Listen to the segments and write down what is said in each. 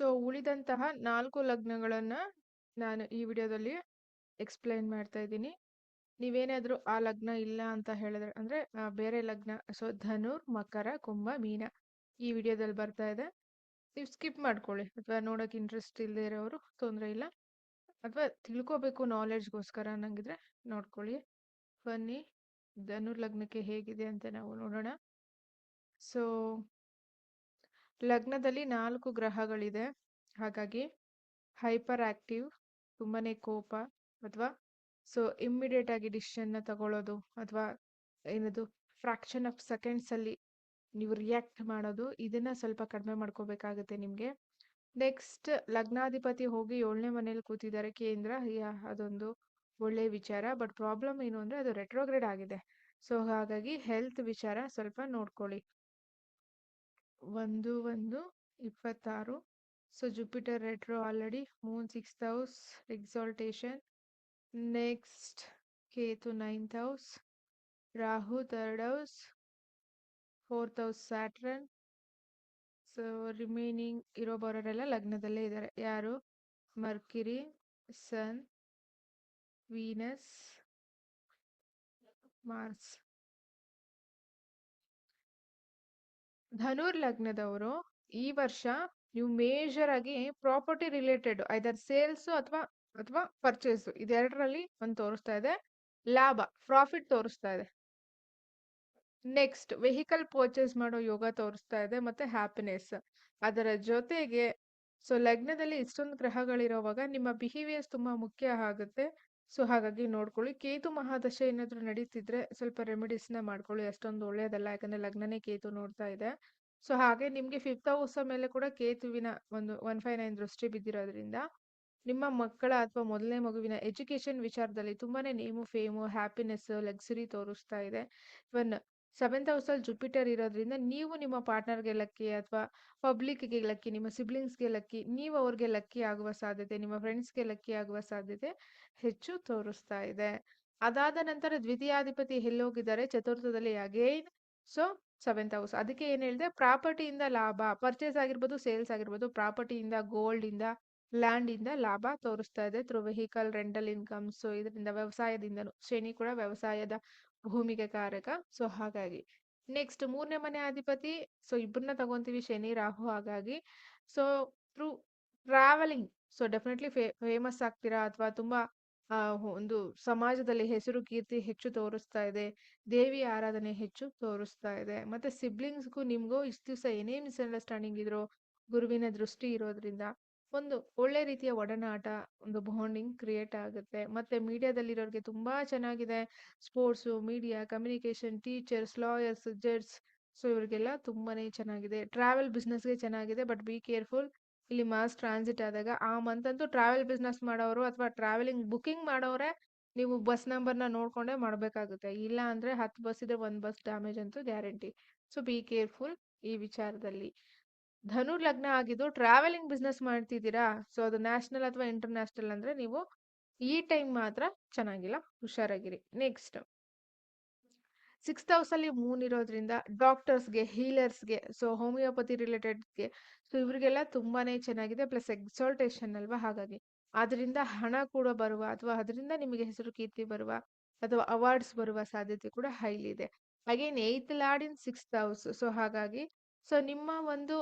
So, ಉಳಿದಂತಹ ನಾಲ್ಕು ಲಗ್ನಗಳನ್ನು ನಾನು ಈ ವಿಡಿಯೋದಲ್ಲಿ ಎಕ್ಸ್ಪ್ಲೈನ್ ಮಾಡ್ತಾ ಇದ್ದೀನಿ. ನೀವೇನಾದರೂ ಆ ಲಗ್ನ ಇಲ್ಲ ಅಂತ ಹೇಳಿದ್ರೆ, ಅಂದರೆ ಬೇರೆ ಲಗ್ನ, ಸೊ, ಧನುರ್, ಮಕರ, ಕುಂಭ, ಮೀನ ಈ ವಿಡಿಯೋದಲ್ಲಿ ಬರ್ತಾ ಇದೆ. ನೀವು ಸ್ಕಿಪ್ ಮಾಡ್ಕೊಳ್ಳಿ. ಅಥವಾ ನೋಡೋಕೆ ಇಂಟ್ರೆಸ್ಟ್ ಇಲ್ಲದೆ ಇರೋರು, ತೊಂದರೆ ಇಲ್ಲ. ಅಥವಾ ತಿಳ್ಕೋಬೇಕು ನಾಲೆಡ್ಜ್ಗೋಸ್ಕರ ಅನ್ನಂಗಿದ್ರೆ ನೋಡ್ಕೊಳ್ಳಿ. ಬನ್ನಿ, ಧನುರ್ ಲಗ್ನಕ್ಕೆ ಹೇಗಿದೆ ಅಂತ ನಾವು ನೋಡೋಣ. ಸೊ ಲಗ್ನದಲ್ಲಿ ನಾಲ್ಕು ಗ್ರಹಗಳಿದೆ. ಹಾಗಾಗಿ ಹೈಪರ್ ಆಕ್ಟಿವ್ ತುಂಬಾನೇ ಕೋಪ ಅಥವಾ ಸೊ ಇಮ್ಮಿಡಿಯೇಟ್ ಆಗಿ ಡಿಸಿಷನ್ನ ತಗೊಳ್ಳೋದು ಅಥವಾ ಏನದು ಫ್ರಾಕ್ಷನ್ ಆಫ್ ಸೆಕೆಂಡ್ಸ್ ಅಲ್ಲಿ ನೀವು ರಿಯಾಕ್ಟ್ ಮಾಡೋದು ಇದನ್ನ ಸ್ವಲ್ಪ ಕಡಿಮೆ ಮಾಡ್ಕೋಬೇಕಾಗುತ್ತೆ ನಿಮಗೆ. ನೆಕ್ಸ್ಟ್ ಲಗ್ನಾಧಿಪತಿ ಹೋಗಿ ಏಳನೇ ಮನೇಲಿ ಕೂತಿದ್ದಾರೆ ಕೇಂದ್ರ ಅದೊಂದು ಒಳ್ಳೆಯ ವಿಚಾರ ಬಟ್ ಪ್ರಾಬ್ಲಮ್ ಏನು ಅಂದರೆ ಅದು ರೆಟ್ರೋಗ್ರೇಡ್ ಆಗಿದೆ. ಸೊ ಹಾಗಾಗಿ ಹೆಲ್ತ್ ವಿಚಾರ ಸ್ವಲ್ಪ ನೋಡ್ಕೊಳ್ಳಿ. ಒಂದು ಒಂದು, ಇಪ್ಪತ್ತಾರು. So Jupiter retro already moon six house exaltation next Ketu ninth house Rahu third house fourth house Saturn so remaining ಇರೋ ಬರೋರೆಲ್ಲ ಲಗ್ನದಲ್ಲೇ ಇದ್ದಾರೆ ಯಾರು? ಮರ್ಕಿರಿ ಸನ್ ವೀನಸ್ ಮಾರ್ಸ್ ಧನುರ್ ಲಗ್ನದವರು ಈ ವರ್ಷ ನೀವು ಮೇಜರ್ ಆಗಿ ಪ್ರಾಪರ್ಟಿ ರಿಲೇಟೆಡ್ ಐದರ್ ಸೇಲ್ಸ್ ಅಥವಾ ಅಥವಾ ಪರ್ಚೇಸ್ ಇದೆರಡರಲ್ಲಿ ಒಂದು ತೋರಿಸ್ತಾ ಇದೆ. ಲಾಭ ಪ್ರಾಫಿಟ್ ತೋರಿಸ್ತಾ ಇದೆ. ನೆಕ್ಸ್ಟ್ ವೆಹಿಕಲ್ ಪರ್ಚೇಸ್ ಮಾಡೋ ಯೋಗ ತೋರಿಸ್ತಾ ಇದೆ ಮತ್ತೆ ಹ್ಯಾಪಿನೆಸ್ ಅದರ ಜೊತೆಗೆ ಸೊ ಲಗ್ನದಲ್ಲಿ ಇಷ್ಟೊಂದು ಗ್ರಹಗಳಿರೋವಾಗ ನಿಮ್ಮ ಬಿಹೇವಿಯರ್ಸ್ ತುಂಬಾ ಮುಖ್ಯ ಆಗುತ್ತೆ. ಸೊ, ಹಾಗಾಗಿ ನೋಡ್ಕೊಳ್ಳಿ. ಕೇತು ಮಹಾದಶೆ ಏನಾದರೂ ನಡೀತಿದ್ರೆ ಸ್ವಲ್ಪ ರೆಮಿಡೀಸ್ನ ಮಾಡ್ಕೊಳ್ಳಿ. ಅಷ್ಟೊಂದು ಒಳ್ಳೆಯದಲ್ಲ ಯಾಕಂದರೆ ಲಗ್ನನೇ ಕೇತು ನೋಡ್ತಾ ಇದೆ. ಸೊ, ಹಾಗೆ ನಿಮಗೆ ಫಿಫ್ತ್ ಹೌಸ ಮೇಲೆ ಕೂಡ ಕೇತುವಿನ ಒಂದು ಒನ್ ಫೈವ್ ನೈನ್ ದೃಷ್ಟಿ ಬಿದ್ದಿರೋದ್ರಿಂದ ನಿಮ್ಮ ಮಕ್ಕಳ ಅಥವಾ ಮೊದಲನೇ ಮಗುವಿನ ಎಜುಕೇಶನ್ ವಿಚಾರದಲ್ಲಿ ತುಂಬಾನೇ ನೇಮು ಫೇಮು ಹ್ಯಾಪಿನೆಸ್ ಲಕ್ಸುರಿ ತೋರಿಸ್ತಾ ಇದೆ. ಇವನ್ ಸೆವೆಂತ್ ಹೌಸಲ್ಲಿ ಜುಪಿಟರ್ ಇರೋದ್ರಿಂದ ನೀವು ನಿಮ್ಮ ಪಾರ್ಟ್ನರ್ಗೆ ಲಕ್ಕಿ ಅಥವಾ ಪಬ್ಲಿಕ್ಗೆ ಲಕ್ಕಿ, ನಿಮ್ಮ ಸಿಬ್ಲಿಂಗ್ಸ್ಗೆ ಲಕ್ಕಿ, ನೀವು ಅವ್ರಿಗೆ ಲಕ್ಕಿ ಆಗುವ ಸಾಧ್ಯತೆ, ನಿಮ್ಮ ಫ್ರೆಂಡ್ಸ್ಗೆ ಲಕ್ಕಿ ಆಗುವ ಸಾಧ್ಯತೆ ಹೆಚ್ಚು ತೋರಿಸ್ತಾ ಇದೆ. ಅದಾದ ನಂತರ ದ್ವಿತೀಯಾಧಿಪತಿ ಎಲ್ಲೋಗಿದ್ದಾರೆ, ಚತುರ್ಥದಲ್ಲಿ ಅಗೇನ್ ಸೊ ಸೆವೆಂತ್ ಹೌಸ್ ಅದಕ್ಕೆ ಏನು ಹೇಳಿದೆ, ಪ್ರಾಪರ್ಟಿಯಿಂದ ಲಾಭ ಪರ್ಚೇಸ್ ಆಗಿರ್ಬೋದು ಸೇಲ್ಸ್ ಆಗಿರ್ಬೋದು, ಪ್ರಾಪರ್ಟಿಯಿಂದ ಗೋಲ್ಡ್ ಇಂದ ಲ್ಯಾಂಡ್ ಇಂದ ಲಾಭ ತೋರಿಸ್ತಾ ಇದೆ. ಥ್ರೂ ವೆಹಿಕಲ್ ರೆಂಟಲ್ ಇನ್ಕಮ್ಸ್ ಇದರಿಂದ ವ್ಯವಸಾಯದಿಂದನೂ, ಶ್ರೇಣಿ ಕೂಡ ವ್ಯವಸಾಯದ ಭೂಮಿಗೆ ಕಾರಕ. ಸೊ, ಹಾಗಾಗಿ ನೆಕ್ಸ್ಟ್ ಮೂರನೇ ಮನೆ ಅಧಿಪತಿ, ಸೊ ಇಬ್ಬರನ್ನ ತಗೊಂತೀವಿ ಶನಿ, ರಾಹು ಹಾಗಾಗಿ. So, through travelling, so, definitely famous ಆಗ್ತೀರಾ ಅಥವಾ ತುಂಬಾ ಒಂದು ಸಮಾಜದಲ್ಲಿ ಹೆಸರು ಕೀರ್ತಿ ಹೆಚ್ಚು ತೋರಿಸ್ತಾ ಇದೆ, ದೇವಿ ಆರಾಧನೆ ಹೆಚ್ಚು ತೋರಿಸ್ತಾ ಇದೆ, ಮತ್ತೆ ಸಿಬ್ಲಿಂಗ್ಸ್ಗೂ ನಿಮ್ಗೂ ಇಷ್ಟು ದಿವಸ ಏನೇ ಮಿಸ್ಅಂಡರ್ಸ್ಟ್ಯಾಂಡಿಂಗ್ ಇದ್ರು ಗುರುವಿನ ದೃಷ್ಟಿ ಇರೋದ್ರಿಂದ ಒಂದು ಒಳ್ಳೆ ರೀತಿಯ ಒಡನಾಟ, ಒಂದು ಬಾಂಡಿಂಗ್ ಕ್ರಿಯೇಟ್ ಆಗುತ್ತೆ. ಮತ್ತೆ ಮೀಡಿಯಾದಲ್ಲಿರೋರಿಗೆ ತುಂಬಾ ಚೆನ್ನಾಗಿದೆ. Sports media communication teachers lawyers judge so ಇವರಿಗೆಲ್ಲ ತುಂಬಾನೇ ಚೆನ್ನಾಗಿದೆ. ಟ್ರಾವೆಲ್ ಬಿಸ್ನೆಸ್ಗೆ ಚೆನ್ನಾಗಿದೆ ಬಟ್ ಬಿ ಕೇರ್ಫುಲ್ ಇಲ್ಲಿ ಮಾಸ್ ಟ್ರಾನ್ಸಿಟ್ ಆದಾಗ ಆ ಮಂತ್ ಅಂತೂ ಟ್ರಾವೆಲ್ ಬಿಸ್ನೆಸ್ ಮಾಡೋರು ಅಥವಾ ಟ್ರಾವೆಲಿಂಗ್ ಬುಕಿಂಗ್ ಮಾಡೋರೆ ನೀವು ಬಸ್ ನಂಬರ್ನ ನೋಡ್ಕೊಂಡೇ ಮಾಡಬೇಕಾಗುತ್ತೆ. ಇಲ್ಲ ಅಂದ್ರೆ ಹತ್ತು ಬಸ್ ಇದ್ರೆ ಒಂದು ಬಸ್ ಡ್ಯಾಮೇಜ್ ಅಂತೂ ಗ್ಯಾರಂಟಿ ಸೊ ಬಿ ಕೇರ್ಫುಲ್ ಈ ವಿಚಾರದಲ್ಲಿ. ಧನುರ್ ಲಗ್ನ ಆಗಿದ್ದು ಟ್ರಾವೆಲಿಂಗ್ ಬಿಸ್ನೆಸ್ ಮಾಡ್ತಿದ್ದೀರಾ? ಸೊ ಅದು ನ್ಯಾಷನಲ್ ಅಥವಾ ಇಂಟರ್ನ್ಯಾಷನಲ್ ಅಂದ್ರೆ ನೀವು ಈ ಟೈಮ್ ಮಾತ್ರ ಚೆನ್ನಾಗಿಲ್ಲ, ಹುಷಾರಾಗಿರಿ. ನೆಕ್ಸ್ಟ್ ಸಿಕ್ಸ್ತ್ ಹೌಸಲ್ಲಿ ಮೂನ್ ಇರೋದ್ರಿಂದ ಡಾಕ್ಟರ್ಸ್ಗೆ ಹೀಲರ್ಸ್ಗೆ ಸೊ ಹೋಮಿಯೋಪತಿ ರಿಲೇಟೆಡ್ಗೆ ಸೊ ಇವರಿಗೆಲ್ಲ ತುಂಬಾನೇ ಚೆನ್ನಾಗಿದೆ ಪ್ಲಸ್ ಎಕ್ಸಾಲ್ಟೇಷನ್ ಅಲ್ವಾ ಹಾಗಾಗಿ. ಅದರಿಂದ ಹಣ ಕೂಡ ಬರುವ ಅಥವಾ ಅದರಿಂದ ನಿಮಗೆ ಹೆಸರು ಕೀರ್ತಿ ಬರುವ ಅಥವಾ ಅವಾರ್ಡ್ಸ್ ಬರುವ ಸಾಧ್ಯತೆ ಕೂಡ ಹೈಲಿ ಇದೆ. Again eighth lord in sixth house so ಹಾಗಾಗಿ ಸೊ, ನಿಮ್ಮ ಒಂದು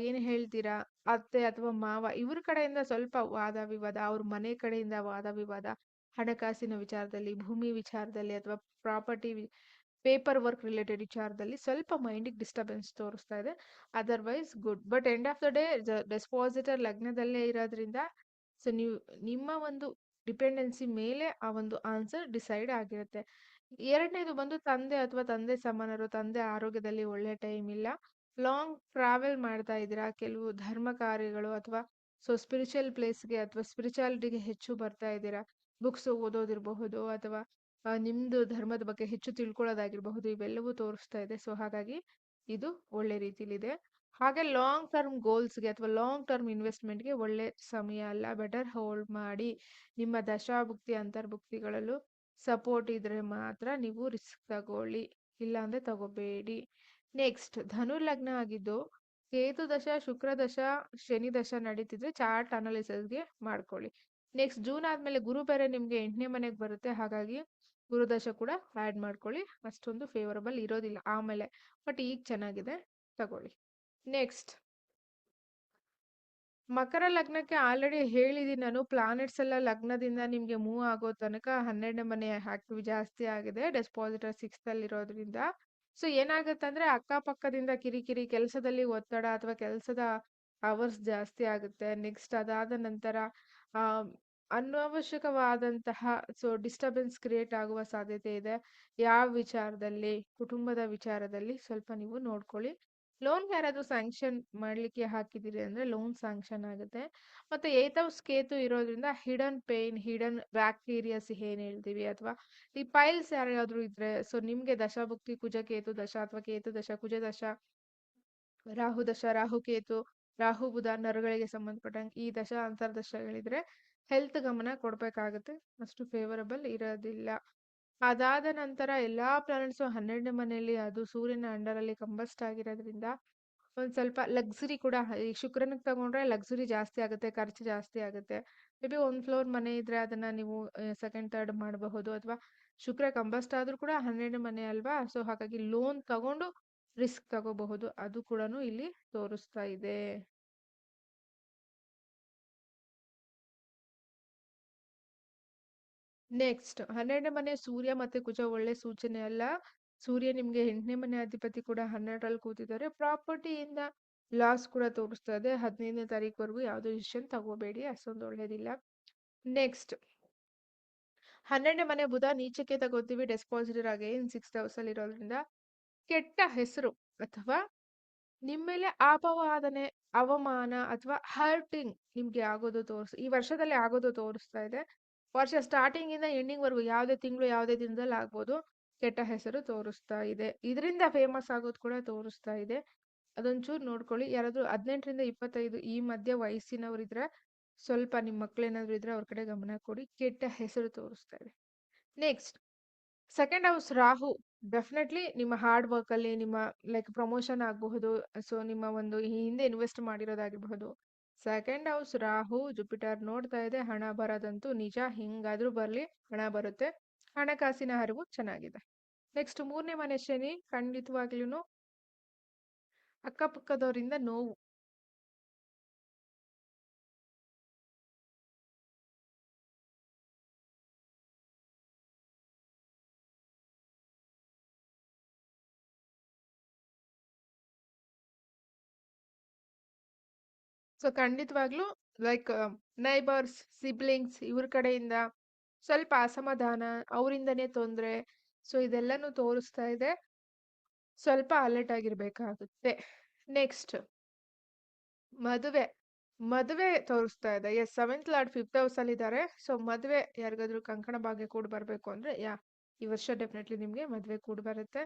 ಏನು ಹೇಳ್ತೀರಾ? ಅತ್ತೆ ಅಥವಾ ಮಾವ ಇವ್ರ ಕಡೆಯಿಂದ ಸ್ವಲ್ಪ ವಾದ ವಿವಾದ, ಅವ್ರ ಮನೆ ಕಡೆಯಿಂದ ವಾದ ವಿವಾದ, ಹಣಕಾಸಿನ ವಿಚಾರದಲ್ಲಿ, ಭೂಮಿ ವಿಚಾರದಲ್ಲಿ ಅಥವಾ ಪ್ರಾಪರ್ಟಿ ಪೇಪರ್ ವರ್ಕ್ ರಿಲೇಟೆಡ್ ವಿಚಾರದಲ್ಲಿ ಸ್ವಲ್ಪ ಮೈಂಡಿಗೆ ಡಿಸ್ಟರ್ಬೆನ್ಸ್ ತೋರಿಸ್ತಾ ಇದೆ. Otherwise good. But end of the day dispositor ಲಗ್ನದಲ್ಲೇ ಇರೋದ್ರಿಂದ, ಸೊ, ನೀವು, ನಿಮ್ಮ ಒಂದು ಡಿಪೆಂಡೆನ್ಸಿ ಮೇಲೆ ಆ ಒಂದು ಆನ್ಸರ್ ಡಿಸೈಡ್ ಆಗಿರುತ್ತೆ. ಎರಡನೇದು ಬಂದು ತಂದೆ ಅಥವಾ ತಂದೆ ಸಮಾನರು, ತಂದೆ ಆರೋಗ್ಯದಲ್ಲಿ ಒಳ್ಳೆ ಟೈಮ್ ಇಲ್ಲ. ಲಾಂಗ್ ಟ್ರಾವೆಲ್ ಮಾಡ್ತಾ ಇದ್ದೀರಾ? ಕೆಲವು ಧರ್ಮ ಕಾರ್ಯಗಳು ಅಥವಾ ಸೊ ಸ್ಪಿರಿಚುವಲ್ ಪ್ಲೇಸ್ಗೆ ಅಥವಾ ಸ್ಪಿರಿಚುಯಾಲಿಟಿಗೆ ಹೆಚ್ಚು ಬರ್ತಾ ಇದ್ದೀರಾ? ಬುಕ್ಸ್ ಓದೋದಿರಬಹುದು ಅಥವಾ ನಿಮ್ಮದು ಧರ್ಮದ ಬಗ್ಗೆ ಹೆಚ್ಚು ತಿಳ್ಕೊಳ್ಳೋದಾಗಿರಬಹುದು. ಇವೆಲ್ಲವೂ ತೋರಿಸ್ತಾ ಇದೆ. ಸೊ ಹಾಗಾಗಿ ಇದು ಒಳ್ಳೆ ರೀತಿಲಿದೆ. ಹಾಗೆ ಲಾಂಗ್ ಟರ್ಮ್ ಗೋಲ್ಸ್ಗೆ ಅಥವಾ ಲಾಂಗ್ ಟರ್ಮ್ ಇನ್ವೆಸ್ಟ್ಮೆಂಟ್ಗೆ ಒಳ್ಳೆ ಸಮಯ ಅಲ್ಲ. ಬೆಟರ್ ಹೋಲ್ಡ್ ಮಾಡಿ. ನಿಮ್ಮ ದಶಾಭುಕ್ತಿ, ಅಂತರ್ಭುಕ್ತಿಗಳಲ್ಲೂ ಸಪೋರ್ಟ್ ಇದ್ರೆ ಮಾತ್ರ ನೀವು ರಿಸ್ಕ್ ತಗೊಳ್ಳಿ. ಇಲ್ಲಾಂದ್ರೆ ತಗೋಬೇಡಿ. ನೆಕ್ಸ್ಟ್ ಧನು ಲಗ್ನ ಆಗಿದ್ದು, ಕೇತು ದಶ, ಶುಕ್ರ ದಶ, ಶನಿ ದಶ ನಡೀತಿದ್ರೆ ಚಾರ್ಟ್ ಅನಾಲಿಸಿಸ್ಗೆ ಮಾಡ್ಕೊಳ್ಳಿ. ನೆಕ್ಸ್ಟ್ ಜೂನ್ ಆದ್ಮೇಲೆ ಗುರು ಬೇರೆ ನಿಮ್ಗೆ ಎಂಟನೇ ಮನೆಗೆ ಬರುತ್ತೆ, ಹಾಗಾಗಿ ಗುರುದಶ ಕೂಡ ಆ್ಯಡ್ ಮಾಡ್ಕೊಳ್ಳಿ. ಅಷ್ಟೊಂದು ಫೇವರಬಲ್ ಇರೋದಿಲ್ಲ. ಆಮೇಲೆ ಬಟ್ ಈಗ ಚೆನ್ನಾಗಿದೆ, ತಗೊಳ್ಳಿ. ನೆಕ್ಸ್ಟ್. ಮಕರ ಲಗ್ನಕ್ಕೆ ಆಲ್ರೆಡಿ ಹೇಳಿದೀನಿ ನಾನು. ಪ್ಲಾನೆಟ್ಸ್ ಎಲ್ಲ ಲಗ್ನದಿಂದ ನಿಮ್ಗೆ ಮೂವ್ ಆಗೋ ತನಕ ಹನ್ನೆರಡನೇ ಮನೆ ಆಕ್ಟಿವ್ ಜಾಸ್ತಿ ಆಗಿದೆ. ಡೆಸ್ಪಾಸಿಟರ್ ಸಿಕ್ಸ್ ಅಲ್ಲಿ ಇರೋದ್ರಿಂದ ಸೊ ಅಂದ್ರೆ ಅಕ್ಕಪಕ್ಕದಿಂದ ಕಿರಿಕಿರಿ ಕೆಲಸದಲ್ಲಿ ಒತ್ತಡ ಅಥವಾ ಕೆಲಸದ ಅವರ್ಸ್ ಜಾಸ್ತಿ ಆಗುತ್ತೆ. ನೆಕ್ಸ್ಟ್ ಅದಾದ ನಂತರ ಆ ಅನವಶ್ಯಕವಾದಂತಹ, ಸೊ, ಡಿಸ್ಟರ್ಬೆನ್ಸ್ ಕ್ರಿಯೇಟ್ ಆಗುವ ಸಾಧ್ಯತೆ ಇದೆ. ಯಾವ ವಿಚಾರದಲ್ಲಿ, ಕುಟುಂಬದ ವಿಚಾರದಲ್ಲಿ ಸ್ವಲ್ಪ ನೀವು ನೋಡ್ಕೊಳ್ಳಿ. ಲೋನ್ ಯಾರಾದರೂ ಸ್ಯಾಂಕ್ಷನ್ ಮಾಡ್ಲಿಕ್ಕೆ ಹಾಕಿದ್ದೀರಿ ಅಂದ್ರೆ ಲೋನ್ ಸ್ಯಾಂಕ್ಷನ್ ಆಗುತ್ತೆ. ಮತ್ತೆ ಏತ್ ಹೌಸ್ ಕೇತು ಇರೋದ್ರಿಂದ ಹಿಡನ್ ಪೇನ್ ಹಿಡನ್ ಬ್ಯಾಕ್ಟೀರಿಯಾಸ್ ಏನು ಹೇಳ್ತೀವಿ ಅಥವಾ ಈ ಪೈಲ್ಸ್ ಯಾರಾದ್ರೂ ಇದ್ರೆ ಸೊ ನಿಮ್ಗೆ ದಶಾಭುಕ್ತಿ, ಕುಜ ಕೇತು, ದಶ ಅಥವಾ ಕೇತು, ದಶ ಕುಜ, ದಶ ರಾಹು ದಶ ರಾಹು ಕೇತು, ರಾಹು, ಬುಧ, ನರಗಳಿಗೆ ಸಂಬಂಧಪಟ್ಟಂಗೆ ಈ ದಶ ಅಂತರ್ದಶಗಳಿದ್ರೆ ಹೆಲ್ತ್ ಗಮನ ಕೊಡಬೇಕಾಗುತ್ತೆ. ಅಷ್ಟು ಫೇವರಬಲ್ ಇರೋದಿಲ್ಲ. ಅದಾದ ನಂತರ ಎಲ್ಲಾ ಪ್ಲಾನೆಟ್ಸು ಹನ್ನೆರಡನೇ ಮನೆಯಲ್ಲಿ ಅದು ಸೂರ್ಯನ ಅಂಡರಲ್ಲಿ ಕಂಬಸ್ಟ್ ಆಗಿರೋದ್ರಿಂದ ಒಂದು ಸ್ವಲ್ಪ ಲಕ್ಸುರಿ ಕೂಡ, ಈ ಶುಕ್ರನಿಗೆ ತಗೊಂಡ್ರೆ ಲಕ್ಸುರಿ ಜಾಸ್ತಿ ಆಗುತ್ತೆ, ಖರ್ಚು ಜಾಸ್ತಿ ಆಗುತ್ತೆ. ಮೇ ಬಿ ಒಂದು ಫ್ಲೋರ್ ಮನೆ ಇದ್ರೆ ಅದನ್ನ ನೀವು ಸೆಕೆಂಡ್ ಥರ್ಡ್ ಮಾಡಬಹುದು ಅಥವಾ ಶುಕ್ರ ಕಂಬಸ್ಟ್ ಆದ್ರೂ ಕೂಡ ಹನ್ನೆರಡನೇ ಮನೆ ಅಲ್ವಾ? ಸೊ ಹಾಗಾಗಿ ಲೋನ್ ತಗೊಂಡು ರಿಸ್ಕ್ ತಗೋಬಹುದು. ಅದು ಕೂಡ ಇಲ್ಲಿ ತೋರಿಸ್ತಾ ಇದೆ. ನೆಕ್ಸ್ಟ್ ಹನ್ನೆರಡನೇ ಮನೆ ಸೂರ್ಯ ಮತ್ತೆ ಕುಜ ಒಳ್ಳೆ ಸೂಚನೆ ಅಲ್ಲ. ಸೂರ್ಯ ನಿಮ್ಗೆ ಎಂಟನೇ ಮನೆ ಅಧಿಪತಿ ಕೂಡ ಹನ್ನೆರಡರಲ್ಲಿ ಕೂತಿದ್ದಾರೆ. ಪ್ರಾಪರ್ಟಿಯಿಂದ ಲಾಸ್ ಕೂಡ ತೋರಿಸ್ತಾ ಇದೆ. ಹದಿನೈದನೇ ತಾರೀಕುವರೆಗೂ ಯಾವುದೇ ಡಿಸಿಷನ್ ತಗೋಬೇಡಿ, ಅಷ್ಟೊಂದು ಒಳ್ಳೇದಿಲ್ಲ. ನೆಕ್ಸ್ಟ್ ಹನ್ನೆರಡನೇ ಮನೆ ಬುಧ ನೀಚಕ್ಕೆ ತಗೋತೀವಿ ಡೆಸ್ಪಾಸಿಟರ್ ಅಗೇನ್ ಸಿಕ್ಸ್ ಹೌಸ್ ಅಲ್ಲಿ ಇರೋದ್ರಿಂದ. ಕೆಟ್ಟ ಹೆಸರು ಅಥವಾ ನಿಮ್ಮ ಮೇಲೆ ಅಪವಾದನೆ ಅವಮಾನ ಅಥವಾ ಹರ್ಟಿಂಗ್ ನಿಮ್ಗೆ ಆಗೋದು ತೋರಿಸ್, ಈ ವರ್ಷದಲ್ಲಿ ಆಗೋದು ತೋರಿಸ್ತಾ ಇದೆ. ವರ್ಷ ಸ್ಟಾರ್ಟಿಂಗ್ ಇಂದ ಎಂಡಿಂಗ್ ವರೆಗೂ ಯಾವುದೇ ತಿಂಗಳು ಯಾವುದೇ ದಿನದಲ್ಲಿ ಆಗ್ಬೋದು, ಕೆಟ್ಟ ಹೆಸರು ತೋರಿಸ್ತಾ ಇದೆ. ಇದರಿಂದ ಫೇಮಸ್ ಆಗೋದು ಕೂಡ ತೋರಿಸ್ತಾ ಇದೆ. ಅದೊಂಚೂರು ನೋಡ್ಕೊಳ್ಳಿ. ಯಾರಾದರೂ ಹದಿನೆಂಟರಿಂದ ಇಪ್ಪತ್ತೈದು ಈ ಮಧ್ಯ ವಯಸ್ಸಿನವರಿದ್ರೆ ಸ್ವಲ್ಪ ನಿಮ್ಮ ಮಕ್ಕಳೇನಾದರೂ ಇದ್ರೆ ಅವ್ರ ಕಡೆ ಗಮನ ಕೊಡಿ. ಕೆಟ್ಟ ಹೆಸರು ತೋರಿಸ್ತಾ ಇದೆ. Next, second house Rahu. Definitely ನಿಮ್ಮ ಹಾರ್ಡ್ ವರ್ಕಲ್ಲಿ ನಿಮ್ಮ, ಲೈಕ್ ಪ್ರಮೋಷನ್ ಆಗಬಹುದು. ಸೊ, ನಿಮ್ಮ ಒಂದು ಹಿಂದೆ ಇನ್ವೆಸ್ಟ್ ಮಾಡಿರೋದಾಗಿರಬಹುದು. ಸೆಕೆಂಡ್ ಹೌಸ್ ರಾಹು, ಜುಪಿಟರ್ ನೋಡ್ತಾ ಇದೆ. ಹಣ ಬರೋದಂತೂ ನಿಜ, ಹಿಂಗಾದ್ರೂ ಬರ್ಲಿ, ಹಣ ಬರುತ್ತೆ. ಹಣಕಾಸಿನ ಹರಿವು ಚೆನ್ನಾಗಿದೆ. ನೆಕ್ಸ್ಟ್ ಮೂರನೇ ಮನೆ ಶನಿ ಖಂಡಿತವಾಗ್ಲೂ ಅಕ್ಕಪಕ್ಕದವರಿಂದ ನೋವು. ಸೊ, ಖಂಡಿತವಾಗ್ಲೂ ಲೈಕ್ ನೈಬರ್ಸ್ ಸಿಬ್ಲಿಂಗ್ಸ್ ಇವ್ರ ಕಡೆಯಿಂದ ಸ್ವಲ್ಪ ಅಸಮಾಧಾನ, ಅವರಿಂದನೇ ತೊಂದರೆ, ಸೊ, ಇದೆಲ್ಲನೂ ತೋರಿಸ್ತಾ ಇದೆ. ಸ್ವಲ್ಪ ಅಲರ್ಟ್ ಆಗಿರ್ಬೇಕಾಗುತ್ತೆ. ನೆಕ್ಸ್ಟ್ ಮದುವೆ. ಮದುವೆ ತೋರಿಸ್ತಾ ಇದೆ. As seventh lord fifth house ಅಲ್ಲಿ ಇದ್ದಾರೆ ಸೊ ಮದುವೆ ಯಾರಿಗಾದ್ರೂ ಕಂಕಣ ಭಾಗ್ಯ ಕೂಡ ಬರಬೇಕು ಅಂದ್ರೆ, ಯಾ, ಈ ವರ್ಷ ಡೆಫಿನೆಟ್ಲಿ ನಿಮಗೆ ಮದುವೆ ಕೂಡ ಬರುತ್ತೆ.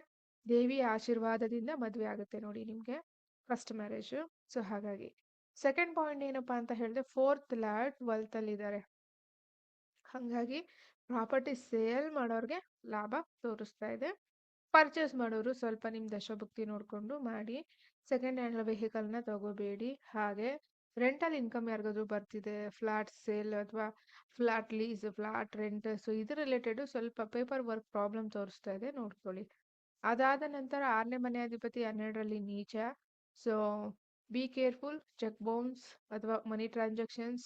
ದೇವಿಯ ಆಶೀರ್ವಾದದಿಂದ ಮದುವೆ ಆಗುತ್ತೆ ನೋಡಿ ನಿಮಗೆ. ಫಸ್ಟ್ ಮ್ಯಾರೇಜು ಸೊ ಹಾಗಾಗಿ. ಸೆಕೆಂಡ್ ಪಾಯಿಂಟ್ ಏನಪ್ಪ ಅಂತ ಹೇಳಿದ್ರೆ ಫೋರ್ತ್ ಲ್ಯಾಟ್ ಇದ್ದಾರೆ ಹಾಗಾಗಿ ಪ್ರಾಪರ್ಟಿ ಸೇಲ್ ಮಾಡೋರಿಗೆ ಲಾಭ ತೋರಿಸ್ತಾ ಇದೆ. ಪರ್ಚೇಸ್ ಮಾಡೋರು ಸ್ವಲ್ಪ ನಿಮ್ಮ ದಶಭಕ್ತಿ ನೋಡ್ಕೊಂಡು ಮಾಡಿ ಸೆಕೆಂಡ್ ಹ್ಯಾಂಡ್ ವೆಹಿಕಲ್ನ ತಗೋಬೇಡಿ. ಹಾಗೆ ರೆಂಟಲ್ ಇನ್ಕಮ್ ಯಾರಿಗಾದ್ರೂ ಬರ್ತಿದೆ ಫ್ಲಾಟ್ ಸೇಲ್ ಅಥವಾ flat lease flat rent so ಇದು ರಿಲೇಟೆಡ್ ಸ್ವಲ್ಪ ಪೇಪರ್ ವರ್ಕ್ ಪ್ರಾಬ್ಲಮ್ ತೋರಿಸ್ತಾ ಇದೆ, ನೋಡ್ಕೊಳ್ಳಿ. ಅದಾದ ನಂತರ ಆರನೇ ಮನೆ ಅಧಿಪತಿ ಹನ್ನೆರಡರಲ್ಲಿ ನೀಚ. So be careful cheque bounce ಅಥವಾ ಮನಿ ಟ್ರಾನ್ಸಾಕ್ಷನ್ಸ್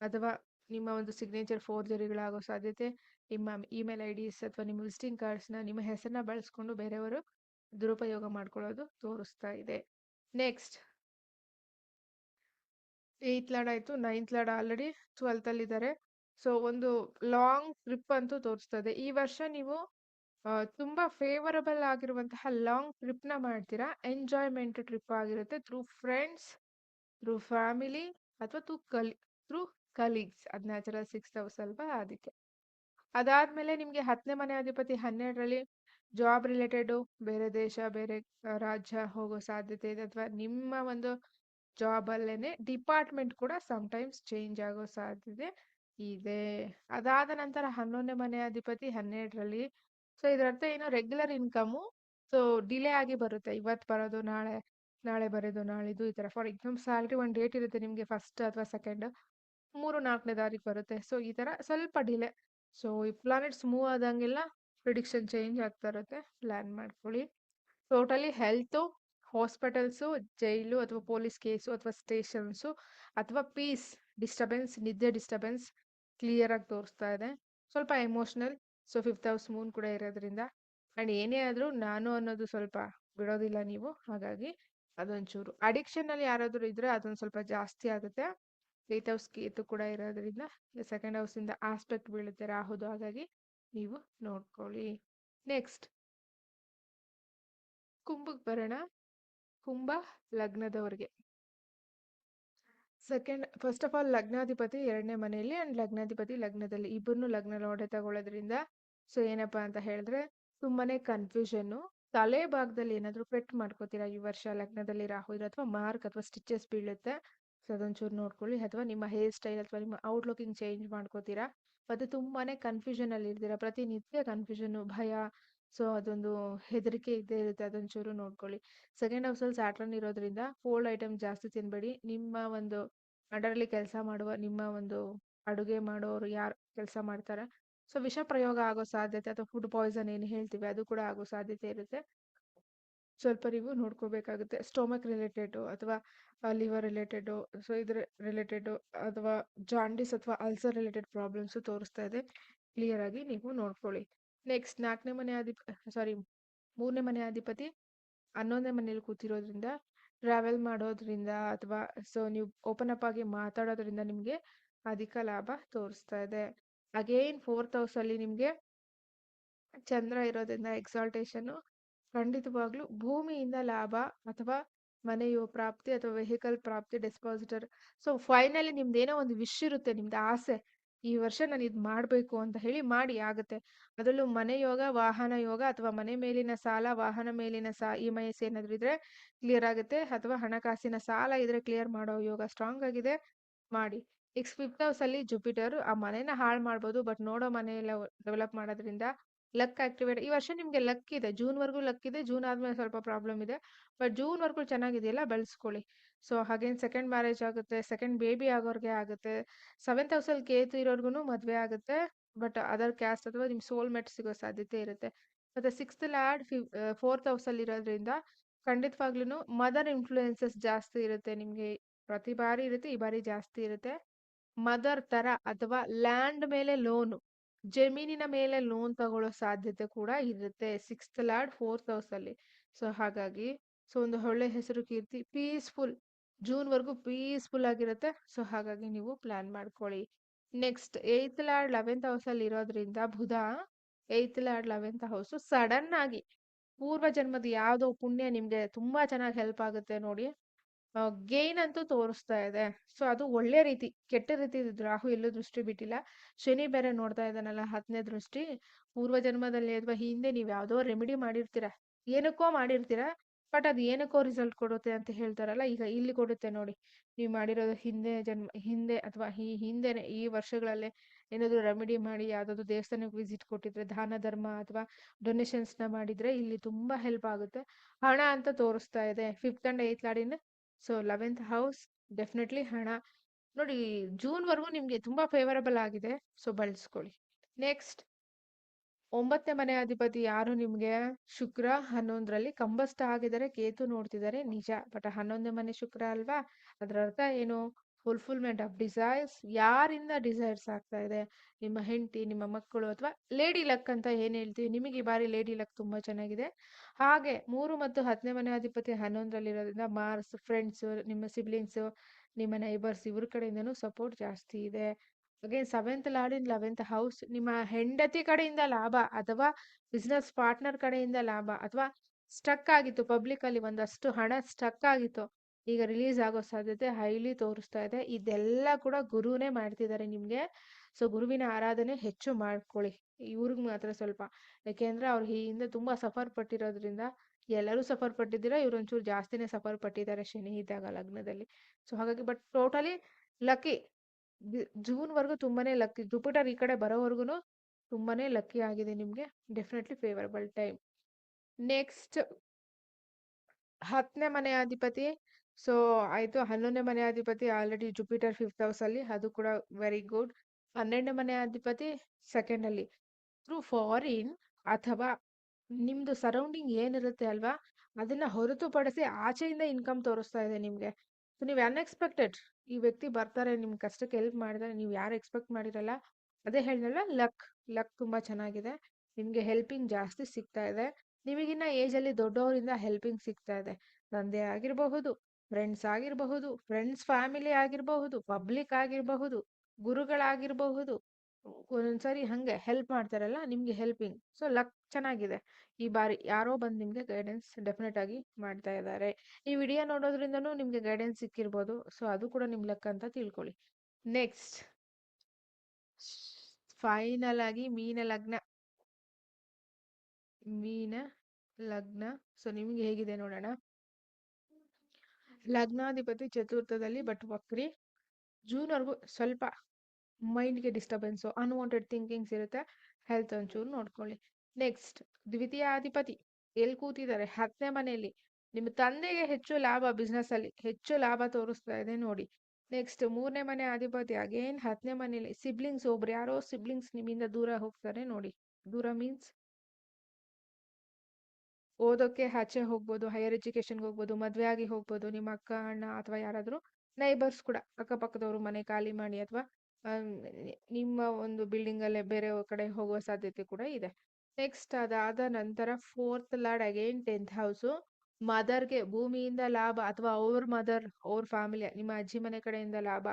ಅಥವಾ ನಿಮ್ಮ ಒಂದು ಸಿಗ್ನೇಚರ್ ಫೋರ್ಜರಿಗಳಾಗೋ ಸಾಧ್ಯತೆ, ನಿಮ್ಮ ಇಮೇಲ್ ಐ ಡಿಸ್ ಅಥವಾ ನಿಮ್ಮ ವಿಸಿಟಿಂಗ್ ಕಾರ್ಡ್ಸ್ನ ನಿಮ್ಮ ಹೆಸರನ್ನ ಬಳಸ್ಕೊಂಡು ಬೇರೆಯವರು ದುರುಪಯೋಗ ಮಾಡ್ಕೊಳ್ಳೋದು ತೋರಿಸ್ತಾ ಇದೆ. ನೆಕ್ಸ್ಟ್ ಏಯ್ತ್ ಲಾಡ್ ಆಯಿತು ನೈನ್ತ್ ಲಾಡ್ ಆಲ್ರೆಡಿ ಟ್ವೆಲ್ತಲ್ಲಿದ್ದಾರೆ ಸೊ ಒಂದು ಲಾಂಗ್ ಟ್ರಿಪ್ ಅಂತೂ ತೋರಿಸ್ತದೆ ಈ ವರ್ಷ ನೀವು ತುಂಬಾ ಫೇವರಬಲ್ ಆಗಿರುವಂತಹ ಲಾಂಗ್ ಟ್ರಿಪ್ನ ಮಾಡ್ತೀರಾ? ಎಂಜಾಯ್ಮೆಂಟ್ ಟ್ರಿಪ್ ಆಗಿರುತ್ತೆ ಥ್ರೂ ಫ್ರೆಂಡ್ಸ್ ಥ್ರೂ ಫ್ಯಾಮಿಲಿ ಅಥವಾ ಥ್ರೂ ಕಲಿ ಥ್ರೂ ಕಲೀಗ್ಸ್ ಅದು ನ್ಯಾಚುರಲ್ ಸಿಕ್ಸ್ ಹೌಸ್ ಅಲ್ವಾ ಅದಕ್ಕೆ. ಅದಾದ್ಮೇಲೆ ನಿಮ್ಗೆ ಹತ್ತನೇ ಮನೆ ಅಧಿಪತಿ ಹನ್ನೆರಡರಲ್ಲಿ ಜಾಬ್ ರಿಲೇಟೆಡ್ ಬೇರೆ ದೇಶ, ಬೇರೆ ರಾಜ್ಯ ಹೋಗೋ ಸಾಧ್ಯತೆ ಇದೆ ಅಥವಾ ನಿಮ್ಮ ಒಂದು ಜಾಬ್ ಅಲ್ಲೇನೆ ಡಿಪಾರ್ಟ್ಮೆಂಟ್ ಕೂಡ ಟೈಮ್ಸ್ ಚೇಂಜ್ ಆಗೋ ಸಾಧ್ಯತೆ ಇದೆ. ಅದಾದ ನಂತರ ಹನ್ನೊಂದನೇ ಮನೆ ಅಧಿಪತಿ ಹನ್ನೆರಡರಲ್ಲಿ ಸೊ ಇದರ ಅರ್ಥ ಏನು ರೆಗ್ಯುಲರ್ ಇನ್ಕಮು ಸೊ ಡಿಲೇ ಆಗಿ ಬರುತ್ತೆ. ಇವತ್ತು ಬರೋದು, ನಾಳೆ ನಾಳೆ ಬರೋದು ನಾಳಿದ್ದು ಈ ಥರ ಫಾರ್ ಎಕ್ಸಾಮ್ ಸ್ಯಾಲ್ರಿ ಒಂದು ಡೇಟ್ ಇರುತ್ತೆ ನಿಮಗೆ ಫಸ್ಟ್ ಅಥವಾ ಸೆಕೆಂಡ್ ಮೂರು, ನಾಲ್ಕನೇ ತಾರೀಕು ಬರುತ್ತೆ. ಸೊ ಈ ಥರ ಸ್ವಲ್ಪ ಡಿಲೇ ಸೊ ಈ ಪ್ಲಾನೆಟ್ಸ್ ಮೂವ್ ಆದಂಗೆಲ್ಲ ಪ್ರಿಡಿಕ್ಷನ್ ಚೇಂಜ್ ಆಗ್ತಾ ಇರುತ್ತೆ. ಪ್ಲ್ಯಾನ್ ಮಾಡ್ಕೊಳ್ಳಿ. ಟೋಟಲಿ ಹೆಲ್ತು ಹಾಸ್ಪಿಟಲ್ಸು ಜೈಲು ಅಥವಾ ಪೊಲೀಸ್ ಕೇಸು ಅಥವಾ ಸ್ಟೇಷನ್ಸು ಅಥವಾ ಪೀಸ್ ಡಿಸ್ಟರ್ಬೆನ್ಸ್ ನಿದ್ದೆ ಡಿಸ್ಟರ್ಬೆನ್ಸ್ ಕ್ಲಿಯರಾಗಿ ತೋರಿಸ್ತಾ ಇದೆ. ಸ್ವಲ್ಪ emotional so fifth house moon ಕೂಡ ಇರೋದ್ರಿಂದ ಆ್ಯಂಡ್ ಏನೇ ಆದರೂ ನಾನು ಅನ್ನೋದು ಸ್ವಲ್ಪ ಬಿಡೋದಿಲ್ಲ ನೀವು, ಹಾಗಾಗಿ ಅದೊಂಚೂರು. ಅಡಿಕ್ಷನಲ್ಲಿ ಯಾರಾದರೂ ಇದ್ದರೆ ಅದೊಂದು ಸ್ವಲ್ಪ ಜಾಸ್ತಿ ಆಗುತ್ತೆ. ಏತ್ ಹೌಸ್ ಕೇತು ಕೂಡ ಇರೋದ್ರಿಂದ ಸೆಕೆಂಡ್ ಹೌಸಿಂದ ಆಸ್ಪೆಕ್ಟ್ ಬೀಳುತ್ತೆ ರಾಹುದು, ಹಾಗಾಗಿ ನೀವು ನೋಡ್ಕೊಳ್ಳಿ. ನೆಕ್ಸ್ಟ್ ಕುಂಭಕ್ಕೆ ಬರೋಣ. ಕುಂಭ ಲಗ್ನದವರಿಗೆ. ಸೆಕೆಂಡ್ ಫಸ್ಟ್ ಆಫ್ ಆಲ್ ಲಗ್ನಾಧಿಪತಿ ಎರಡನೇ ಮನೆಯಲ್ಲಿ ಅಂಡ್ ಲಗ್ನಾಧಿಪತಿ ಲಗ್ನದಲ್ಲಿ. ಇಬ್ಬರನ್ನು ಲಗ್ನ ನೋಡೆ ತಗೊಳ್ಳೋದ್ರಿಂದ ಸೊ ಏನಪ್ಪಾ ಅಂತ ಹೇಳಿದ್ರೆ ತುಂಬಾನೇ ಕನ್ಫ್ಯೂಷನ್ನು ತಲೆ ಭಾಗದಲ್ಲಿ ಏನಾದರೂ ಪೆಟ್ ಮಾಡ್ಕೋತೀರಾ? ಈ ವರ್ಷ ಲಗ್ನದಲ್ಲಿ ರಾಹು ಅಥವಾ ಮಾರ್ಕ್ ಅಥವಾ ಸ್ಟಿಚಸ್ ಬೀಳುತ್ತೆ. ಸೊ ಅದೊಂಚೂರು ನೋಡ್ಕೊಳ್ಳಿ. ಅಥವಾ ನಿಮ್ಮ ಹೇರ್ ಸ್ಟೈಲ್ ಅಥವಾ ನಿಮ್ಮ ಔಟ್ಲುಕಿಂಗ್ ಚೇಂಜ್ ಮಾಡ್ಕೋತೀರಾ? ಮತ್ತೆ ತುಂಬಾನೇ ಕನ್ಫ್ಯೂಷನ್ ಅಲ್ಲಿ ಇರ್ತೀರಾ? ಪ್ರತಿನಿತ್ಯ ಕನ್ಫ್ಯೂಷನ್ ಭಯ. ಸೊ ಅದೊಂದು ಹೆದರಿಕೆ ಇದ್ದೇ ಇರುತ್ತೆ. ಅದೊಂಚೂರು ನೋಡ್ಕೊಳ್ಳಿ. ಸೆಕೆಂಡ್ ಹೌಸಲ್ಲಿ ಸ್ಯಾಟ್ರನ್ ಇರೋದ್ರಿಂದ ಕೋಲ್ಡ್ ಐಟಮ್ ಜಾಸ್ತಿ ತಿನ್ಬೇಡಿ. ನಿಮ್ಮ ಒಂದು ಅದರಲ್ಲಿ ಕೆಲಸ ಮಾಡುವ, ನಿಮ್ಮ ಒಂದು ಅಡುಗೆ ಮಾಡೋರು ಯಾರು ಕೆಲಸ ಮಾಡ್ತಾರೆ? ಸೊ, ವಿಷ ಪ್ರಯೋಗ ಆಗೋ ಸಾಧ್ಯತೆ ಅಥವಾ ಫುಡ್ ಪಾಯ್ಸನ್ ಏನು ಹೇಳ್ತೀವಿ, ಅದು ಕೂಡ ಆಗೋ ಸಾಧ್ಯತೆ ಇರುತ್ತೆ. ಸ್ವಲ್ಪ ನೀವು ನೋಡ್ಕೋಬೇಕಾಗುತ್ತೆ. ಸ್ಟೊಮಕ್ ರಿಲೇಟೆಡು ಅಥವಾ ಲಿವರ್ ರಿಲೇಟೆಡು ಸೊ, ಇದ್ರ ರಿಲೇಟೆಡು ಅಥವಾ ಜಾಂಡಿಸ್ ಅಥವಾ ಅಲ್ಸರ್ ರಿಲೇಟೆಡ್ ಪ್ರಾಬ್ಲಮ್ಸು ತೋರಿಸ್ತಾ ಇದೆ. ಕ್ಲಿಯರ್ ಆಗಿ ನೀವು ನೋಡ್ಕೊಳ್ಳಿ. ನೆಕ್ಸ್ಟ್ ನಾಲ್ಕನೇ ಮನೆ ಅಧಿಪ ಸಾರಿ ಮೂರನೇ ಮನೆ ಅಧಿಪತಿ ಹನ್ನೊಂದನೇ ಮನೇಲಿ ಕೂತಿರೋದ್ರಿಂದ ಟ್ರಾವೆಲ್ ಮಾಡೋದ್ರಿಂದ ಅಥವಾ ಸೊ ನೀವು ಓಪನ್ ಅಪ್ ಆಗಿ ಮಾತಾಡೋದ್ರಿಂದ ನಿಮಗೆ ಅಧಿಕ ಲಾಭ ತೋರಿಸ್ತಾ ಇದೆ. ಅಗೇನ್ ಫೋರ್ತ್ ಹೌಸಲ್ಲಿ ನಿಮಗೆ ಚಂದ್ರ ಇರೋದ್ರಿಂದ ಎಕ್ಸಾಲ್ಟೇಷನ್ನು ಖಂಡಿತವಾಗ್ಲೂ ಭೂಮಿಯಿಂದ ಲಾಭ ಅಥವಾ ಮನೆಯು ಪ್ರಾಪ್ತಿ ಅಥವಾ ವೆಹಿಕಲ್ ಪ್ರಾಪ್ತಿ ಡೆಸ್ಪಾಸಿಟರ್ ಸೊ ಫೈನಲಿ ನಿಮ್ದು ಏನೋ ಒಂದು ವಿಶ್ ಇರುತ್ತೆ, ನಿಮ್ದು ಆಸೆ. ಈ ವರ್ಷ ನಾನು ಇದು ಮಾಡಬೇಕು ಅಂತ ಹೇಳಿ ಮಾಡಿ, ಆಗುತ್ತೆ. ಅದರಲ್ಲೂ ಮನೆ ಯೋಗ, ವಾಹನ ಯೋಗ ಅಥವಾ ಮನೆ ಮೇಲಿನ ಸಾಲ, ವಾಹನ ಮೇಲಿನ ಸಾ ಇ ಎಂ ಐಸ್ ಏನಾದರೂ ಇದ್ರೆ ಕ್ಲಿಯರ್ ಆಗುತ್ತೆ. ಅಥವಾ ಹಣಕಾಸಿನ ಸಾಲ ಇದ್ರೆ ಕ್ಲಿಯರ್ ಮಾಡೋ ಯೋಗ ಸ್ಟ್ರಾಂಗ್ ಆಗಿದೆ. ಮಾಡಿ. ಈಗ ಫಿಫ್ತ್ ಹೌಸ್ ಅಲ್ಲಿ ಜುಪಿಟರ್ ಆ ಮನೇನ ಹಾಳು ಮಾಡ್ಬೋದು ಬಟ್ ನೋಡೋ ಮನೆ ಎಲ್ಲ ಡೆವಲಪ್ ಮಾಡೋದ್ರಿಂದ ಲಕ್ ಆಕ್ಟಿವೇಟ್ ಈ ವರ್ಷ ನಿಮಗೆ ಲಕ್ ಇದೆ. ಜೂನ್ ವರ್ಗೂ ಲಕ್ ಇದೆ. ಜೂನ್ ಆದ್ಮೇಲೆ ಸ್ವಲ್ಪ ಪ್ರಾಬ್ಲಮ್ ಇದೆ. ಬಟ್ ಜೂನ್ ವರ್ಗೂ ಚೆನ್ನಾಗಿದೆಯಲ್ಲ? ಬೆಳೆಸ್ಕೊಳ್ಳಿ. ಸೊ ಹಾಗೇನು ಸೆಕೆಂಡ್ ಮ್ಯಾರೇಜ್ ಆಗುತ್ತೆ ಸೆಕೆಂಡ್ ಬೇಬಿ ಆಗೋರ್ಗೆ ಆಗುತ್ತೆ. ಸೆವೆಂತ್ ಹೌಸಲ್ಲಿ ಕೇತು ಇರೋರ್ಗು ಮದುವೆ ಆಗುತ್ತೆ. ಬಟ್ ಅದರ್ ಕ್ಯಾಸ್ಟ್ ಅಥವಾ ನಿಮ್ಮ ಸೋಲ್ಮೇಟ್ ಸಿಗೋ ಸಾಧ್ಯತೆ ಇರುತ್ತೆ. ಮತ್ತೆ ಸಿಕ್ಸ್ತ್ ಲ್ಯಾಡ್ ಫಿಫ್ ಫೋರ್ತ್ ಹೌಸಲ್ಲಿ ಇರೋದ್ರಿಂದ ಖಂಡಿತವಾಗ್ಲೂ ಮದರ್ ಇನ್ಫ್ಲೂಯೆನ್ಸಸ್ ಜಾಸ್ತಿ ಇರುತ್ತೆ ನಿಮಗೆ. ಪ್ರತಿ ಬಾರಿ ಇರುತ್ತೆ, ಈ ಬಾರಿ ಜಾಸ್ತಿ ಇರುತ್ತೆ. ಮದರ್ ತರ ಅಥವಾ ಲ್ಯಾಂಡ್ ಮೇಲೆ ಲೋನು, ಜಮೀನಿನ ಮೇಲೆ ಲೋನ್ ತಗೊಳ್ಳೋ ಸಾಧ್ಯತೆ ಕೂಡ ಇರುತ್ತೆ. ಸಿಕ್ಸ್ತ್ ಲಾರ್ಡ್ ಫೋರ್ತ್ ಹೌಸ್ ಅಲ್ಲಿ. ಸೊ, ಹಾಗಾಗಿ ಸೊ, ಒಂದು ಒಳ್ಳೆ ಹೆಸರು ಕೀರ್ತಿ, ಪೀಸ್ಫುಲ್, ಜೂನ್ ವರೆಗೂ ಪೀಸ್ಫುಲ್ ಆಗಿರುತ್ತೆ. ಸೊ, ಹಾಗಾಗಿ ನೀವು ಪ್ಲಾನ್ ಮಾಡ್ಕೊಳ್ಳಿ. Next, eighth lord eleventh house ಅಲ್ಲಿ ಇರೋದ್ರಿಂದ ಬುಧ, eighth lord eleventh house sudden ಆಗಿ ಪೂರ್ವ ಜನ್ಮದ ಯಾವುದೋ ಪುಣ್ಯ ನಿಮ್ಗೆ ತುಂಬಾ ಚೆನ್ನಾಗಿ ಹೆಲ್ಪ್ ಆಗುತ್ತೆ ನೋಡಿ. ಗೇನ್ ಅಂತೂ ತೋರಿಸ್ತಾ ಇದೆ. ಸೊ ಅದು ಒಳ್ಳೆ ರೀತಿ, ಕೆಟ್ಟ ರೀತಿ ರಾಹು ಎಲ್ಲೂ ದೃಷ್ಟಿ ಬಿಟ್ಟಿಲ್ಲ. ಶನಿ ಬೇರೆ ನೋಡ್ತಾ ಇದ್ದಾನಲ್ಲ, ಹತ್ತನೇ ದೃಷ್ಟಿ. ಪೂರ್ವ ಜನ್ಮದಲ್ಲಿ ಅಥವಾ ಹಿಂದೆ ನೀವು ಯಾವುದೋ ರೆಮಿಡಿ ಮಾಡಿರ್ತೀರ. ಏನಕ್ಕೋ ಮಾಡಿರ್ತೀರ ಬಟ್ ಅದು ಏನಕ್ಕೋ ರಿಸಲ್ಟ್ ಕೊಡುತ್ತೆ ಅಂತ ಹೇಳ್ತಾರಲ್ಲ, ಈಗ ಇಲ್ಲಿ ಕೊಡುತ್ತೆ ನೋಡಿ. ನೀವು ಮಾಡಿರೋದು ಹಿಂದೆ ಜನ್ಮ, ಹಿಂದೆ ಅಥವಾ ಈ ಹಿಂದೆನೆ ಈ ವರ್ಷಗಳಲ್ಲೇ ಏನಾದ್ರು ರೆಮಿಡಿ ಮಾಡಿ, ಯಾವುದಾದ್ರು ದೇವಸ್ಥಾನಕ್ಕೆ ವಿಸಿಟ್ ಕೊಟ್ಟಿದ್ರೆ, ದಾನ, ಧರ್ಮ ಅಥವಾ ಡೊನೇಷನ್ಸ್ನ ಮಾಡಿದ್ರೆ ಇಲ್ಲಿ ತುಂಬಾ ಹೆಲ್ಪ್ ಆಗುತ್ತೆ. ಹಣ ಅಂತ ತೋರಿಸ್ತಾ ಇದೆ. ಫಿಫ್ತ್ ಅಂಡ್ ಏಯ್ತ್ ಲಾಡಿನ ಸೊ ಲೆವೆಂತ್ ಹೌಸ್ ಡೆಫಿನೆಟ್ಲಿ ಹಣ. ನೋಡಿ ಜೂನ್ ವರೆಗೂ ನಿಮಗೆ ತುಂಬಾ ಫೇವರಬಲ್ ಆಗಿದೆ, ಸೊ ಬಳಸ್ಕೊಳ್ಳಿ. ನೆಕ್ಸ್ಟ್ ಒಂಬತ್ತನೇ ಮನೆ ಅಧಿಪತಿ ಯಾರು ನಿಮಗೆ? ಶುಕ್ರ ಹನ್ನೊಂದರಲ್ಲಿ ಕಂಬಸ್ಟ ಆಗಿದ್ದಾರೆ, ಕೇತು ನೋಡ್ತಿದ್ದಾರೆ, ನಿಜ. ಬಟ್ ಹನ್ನೊಂದನೇ ಮನೆ ಶುಕ್ರ ಅಲ್ವಾ? ಅದರ ಅರ್ಥ ಏನು? ಫುಲ್ಫಿಲ್ಮೆಂಟ್ ಆಫ್ ಡಿಸೈರ್ಸ್ ಯಾರಿಂದ ಡಿಸೈರ್ಸ್ ಆಗ್ತಾ ಇದೆ? ನಿಮ್ಮ ಹೆಂಡತಿ, ನಿಮ್ಮ ಮಕ್ಕಳು ಅಥವಾ ಲೇಡಿ ಲಕ್ ಅಂತ ಏನು ಹೇಳ್ತೀವಿ? ನಿಮಗೆ ಈ ಬಾರಿ ಲೇಡಿ ಲಕ್ ತುಂಬ ಚೆನ್ನಾಗಿದೆ. ಹಾಗೆ ಮೂರು ಮತ್ತು ಹತ್ತನೇ ಮನೆ ಅಧಿಪತಿ ಹನ್ನೊಂದರಲ್ಲಿರೋದ್ರಿಂದ ಮಾರ್ಸ್ ಫ್ರೆಂಡ್ಸು ನಿಮ್ಮ ಸಿಬ್ಲಿಂಗ್ಸು ನಿಮ್ಮ ನೈಬರ್ಸ್ ಇವ್ರ ಕಡೆಯಿಂದನೂ ಸಪೋರ್ಟ್ ಜಾಸ್ತಿ ಇದೆ. Again seventh lord in eleventh house ನಿಮ್ಮ ಹೆಂಡತಿ ಕಡೆಯಿಂದ ಲಾಭ ಅಥವಾ ಬಿಸ್ನೆಸ್ ಪಾರ್ಟ್ನರ್ ಕಡೆಯಿಂದ ಲಾಭ ಅಥವಾ ಸ್ಟಕ್ ಆಗಿತ್ತು ಪಬ್ಲಿಕ್ ಅಲ್ಲಿ ಒಂದಷ್ಟು ಹಣ ಸ್ಟಕ್ ಆಗಿತ್ತು. ಈಗ ರಿಲೀಸ್ ಆಗೋ ಸಾಧ್ಯತೆ ಹೈಲಿ ತೋರಿಸ್ತಾ ಇದೆ. ಇದೆಲ್ಲ ಕೂಡ ಗುರುನೇ ಮಾಡ್ತಿದ್ದಾರೆ ನಿಮಗೆ. ಸೊ ಗುರುವಿನ ಆರಾಧನೆ ಹೆಚ್ಚು ಮಾಡ್ಕೊಳ್ಳಿ. ಇವ್ರಿಗೆ ಮಾತ್ರ ಸ್ವಲ್ಪ. ಯಾಕೆಂದ್ರೆ ಅವ್ರು ಹಿಂದೆ ತುಂಬಾ ಸಫರ್ ಪಟ್ಟಿರೋದ್ರಿಂದ, ಎಲ್ಲರೂ ಸಫರ್ ಪಟ್ಟಿದ್ದೀರಾ ಇವ್ರು ಒಂಚೂರು ಜಾಸ್ತಿನೇ ಸಫರ್ ಪಟ್ಟಿದ್ದಾರೆ ಶನಿ ಇದ್ದಾಗ ಲಗ್ನದಲ್ಲಿ. ಸೊ ಹಾಗಾಗಿ ಬಟ್ ಟೋಟಲಿ ಲಕ್ಕಿ ಜೂನ್ ವರೆಗೂ ತುಂಬಾನೇ ಲಕ್ಕಿ ಜುಪಿಟರ್ ಈ ಕಡೆ ಬರೋವರೆಗೂ ತುಂಬಾನೇ ಲಕ್ಕಿ ಆಗಿದೆ ನಿಮ್ಗೆ. ಡೆಫಿನೆಟ್ಲಿ ಫೇವರಬಲ್ ಟೈಮ್ ನೆಕ್ಸ್ಟ್ ಹತ್ತನೇ ಮನೆ ಅಧಿಪತಿ ಸೊ, ಆಯಿತು. ಹನ್ನೊಂದನೇ ಮನೆ ಅಧಿಪತಿ ಆಲ್ರೆಡಿ ಜುಪಿಟರ್ ಫಿಫ್ತ್ ಹೌಸ್ ಅಲ್ಲಿ. ಅದು ಕೂಡ ವೆರಿ ಗುಡ್ ಹನ್ನೆರಡನೇ ಮನೆ ಅಧಿಪತಿ ಸೆಕೆಂಡ್ ಅಲ್ಲಿ. ಥ್ರೂ ಫಾರಿನ್ ಅಥವಾ ನಿಮ್ದು ಸರೌಂಡಿಂಗ್ ಏನಿರುತ್ತೆ ಅಲ್ವಾ, ಅದನ್ನ ಹೊರತುಪಡಿಸಿ ಆಚೆಯಿಂದ ಇನ್ಕಮ್ ತೋರಿಸ್ತಾ ಇದೆ ನಿಮ್ಗೆ. ಸೊ ನೀವು ಅನ್ಎಕ್ಸ್ಪೆಕ್ಟೆಡ್ ಈ ವ್ಯಕ್ತಿ ಬರ್ತಾರೆ ನಿಮ್ ಕಷ್ಟಕ್ಕೆ ಹೆಲ್ಪ್ ಮಾಡಿದ್ರೆ, ನೀವು ಯಾರು ಎಕ್ಸ್ಪೆಕ್ಟ್ ಮಾಡಿರಲ್ಲ, ಅದೇ ಹೇಳಿದಲ್ಲ ಲಕ್ ಲಕ್ ತುಂಬಾ ಚೆನ್ನಾಗಿದೆ. ನಿಮ್ಗೆ ಹೆಲ್ಪಿಂಗ್ ಜಾಸ್ತಿ ಸಿಗ್ತಾ ಇದೆ. ನಿಮಗಿನ್ನ ಏಜ್ ಅಲ್ಲಿ ದೊಡ್ಡವರಿಂದ ಹೆಲ್ಪಿಂಗ್ ಸಿಗ್ತಾ ಇದೆ. ತಂದೆ ಆಗಿರಬಹುದು. ಫ್ರೆಂಡ್ಸ್ ಆಗಿರಬಹುದು, ಫ್ರೆಂಡ್ಸ್ ಫ್ಯಾಮಿಲಿ ಆಗಿರಬಹುದು, ಪಬ್ಲಿಕ್ ಆಗಿರಬಹುದು, ಗುರುಗಳಾಗಿರಬಹುದು, ಒಂದೊಂದ್ಸರಿ ಹಂಗೆ ಹೆಲ್ಪ್ ಮಾಡ್ತಾರಲ್ಲ, ನಿಮ್ಗೆ ಹೆಲ್ಪಿಂಗ್. ಸೊ, ಲಕ್ ಚೆನ್ನಾಗಿದೆ. ಈ ಬಾರಿ ಯಾರೋ ಬಂದು ನಿಮ್ಗೆ ಗೈಡೆನ್ಸ್ ಡೆಫಿನೆಟ್ ಆಗಿ ಮಾಡ್ತಾ ಇದ್ದಾರೆ. ಈ ವಿಡಿಯೋ ನೋಡೋದ್ರಿಂದನೂ ನಿಮ್ಗೆ ಗೈಡೆನ್ಸ್ ಸಿಕ್ಕಿರ್ಬೋದು. ಸೊ, ಅದು ಕೂಡ ನಿಮ್ ಲಕ್ ಅಂತ ತಿಳ್ಕೊಳ್ಳಿ. ನೆಕ್ಸ್ಟ್ ಫೈನಲ್ ಆಗಿ ಮೀನ ಲಗ್ನ. ಮೀನ ಲಗ್ನ. ಸೊ, ನಿಮ್ಗೆ ಹೇಗಿದೆ ನೋಡೋಣ? ಲಗ್ನಾಧಿಪತಿ ಚತುರ್ಥದಲ್ಲಿ ಬಟ್ ವಕ್ರಿ, ಜೂನ್ವರೆಗೂ ಸ್ವಲ್ಪ ಮೈಂಡ್ಗೆ ಡಿಸ್ಟರ್ಬೆನ್ಸು ಅನ್ವಾಂಟೆಡ್ ಥಿಂಕಿಂಗ್ಸ್ ಇರುತ್ತೆ ಹೆಲ್ತ್ ಒಂಚೂರು ನೋಡ್ಕೊಳ್ಳಿ. ನೆಕ್ಸ್ಟ್ ದ್ವಿತೀಯ ಅಧಿಪತಿ ಎಲ್ಲಿ ಕೂತಿದ್ದಾರೆ? ಹತ್ತನೇ ಮನೆಯಲ್ಲಿ. ನಿಮ್ಮ ತಂದೆಗೆ ಹೆಚ್ಚು ಲಾಭ ಬಿಸ್ನೆಸ್ ಅಲ್ಲಿ ಹೆಚ್ಚು ಲಾಭ ತೋರಿಸ್ತಾ ಇದೆ ನೋಡಿ. ನೆಕ್ಸ್ಟ್ ಮೂರನೇ ಮನೆ ಅಧಿಪತಿ ಅಗೇನ್ ಹತ್ತನೇ ಮನೆಯಲ್ಲಿ. ಸಿಬ್ಲಿಂಗ್ಸ್ ಒಬ್ರು, ಯಾರೋ ಸಿಬ್ಲಿಂಗ್ಸ್ ನಿಮ್ಮಿಂದ ದೂರ ಹೋಗ್ತಾರೆ ನೋಡಿ. ದೂರ ಮೀನ್ಸ್ ಓದೋಕೆ ಆಚೆ ಹೋಗ್ಬೋದು ಹೈಯರ್ ಎಜುಕೇಷನ್ಗೆ ಹೋಗ್ಬೋದು, ಮದುವೆ ಆಗಿ ಹೋಗ್ಬೋದು, ನಿಮ್ಮ ಅಕ್ಕ, ಅಣ್ಣ ಅಥವಾ ಯಾರಾದರೂ ನೈಬರ್ಸ್ ಕೂಡ ಅಕ್ಕಪಕ್ಕದವರು ಮನೆ ಖಾಲಿ ಮಾಡಿ ಅಥವಾ ನಿಮ್ಮ ಒಂದು ಬಿಲ್ಡಿಂಗ್ ಅಲ್ಲೇ ಬೇರೆ ಕಡೆ ಹೋಗುವ ಸಾಧ್ಯತೆ ಕೂಡ ಇದೆ. ನೆಕ್ಸ್ಟ್ ಅದಾದ ನಂತರ fourth lord again tenth house ಮದರ್ಗೆ ಭೂಮಿಯಿಂದ ಲಾಭ ಅಥವಾ ಅವ್ರ ಮದರ್ ಅವ್ರ ಫ್ಯಾಮಿಲಿ ನಿಮ್ಮ ಅಜ್ಜಿ ಮನೆ ಕಡೆಯಿಂದ ಲಾಭ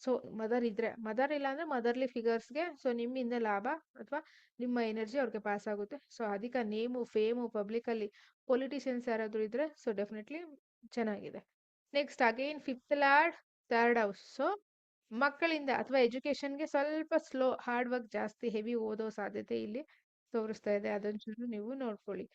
ಸೊ ಮದರ್ ಇದ್ರೆ, ಮದರ್ ಇಲ್ಲ ಅಂದ್ರೆ ಮದರ್ಲಿ ಫಿಗರ್ಸ್ಗೆ ಸೊ ನಿಮ್ಮಿಂದ ಲಾಭ ಅಥವಾ ನಿಮ್ಮ ಎನರ್ಜಿ ಅವ್ರಿಗೆ ಪಾಸ್ ಆಗುತ್ತೆ. ಸೊ ಅಧಿಕ ನೇಮು, ಫೇಮು, ಪಬ್ಲಿಕಲ್ಲಿ ಪೊಲಿಟಿಷಿಯನ್ಸ್ ಯಾರಾದರೂ ಇದ್ರೆ ಸೊ ಡೆಫಿನೆಟ್ಲಿ ಚೆನ್ನಾಗಿದೆ. Next again fifth lord third house. So ಮಕ್ಕಳಿಂದ ಅಥವಾ ಎಜುಕೇಶನ್ಗೆ ಸ್ವಲ್ಪ ಸ್ಲೋ, ಹಾರ್ಡ್ ವರ್ಕ್ ಜಾಸ್ತಿ, ಹೆವಿ ಓದೋ ಸಾಧ್ಯತೆ ಇಲ್ಲಿ ತೋರಿಸ್ತಾ ಇದೆ. ಅದೊಂಚೂರು ನೀವು ನೋಡ್ಕೊಳ್ಳಿ.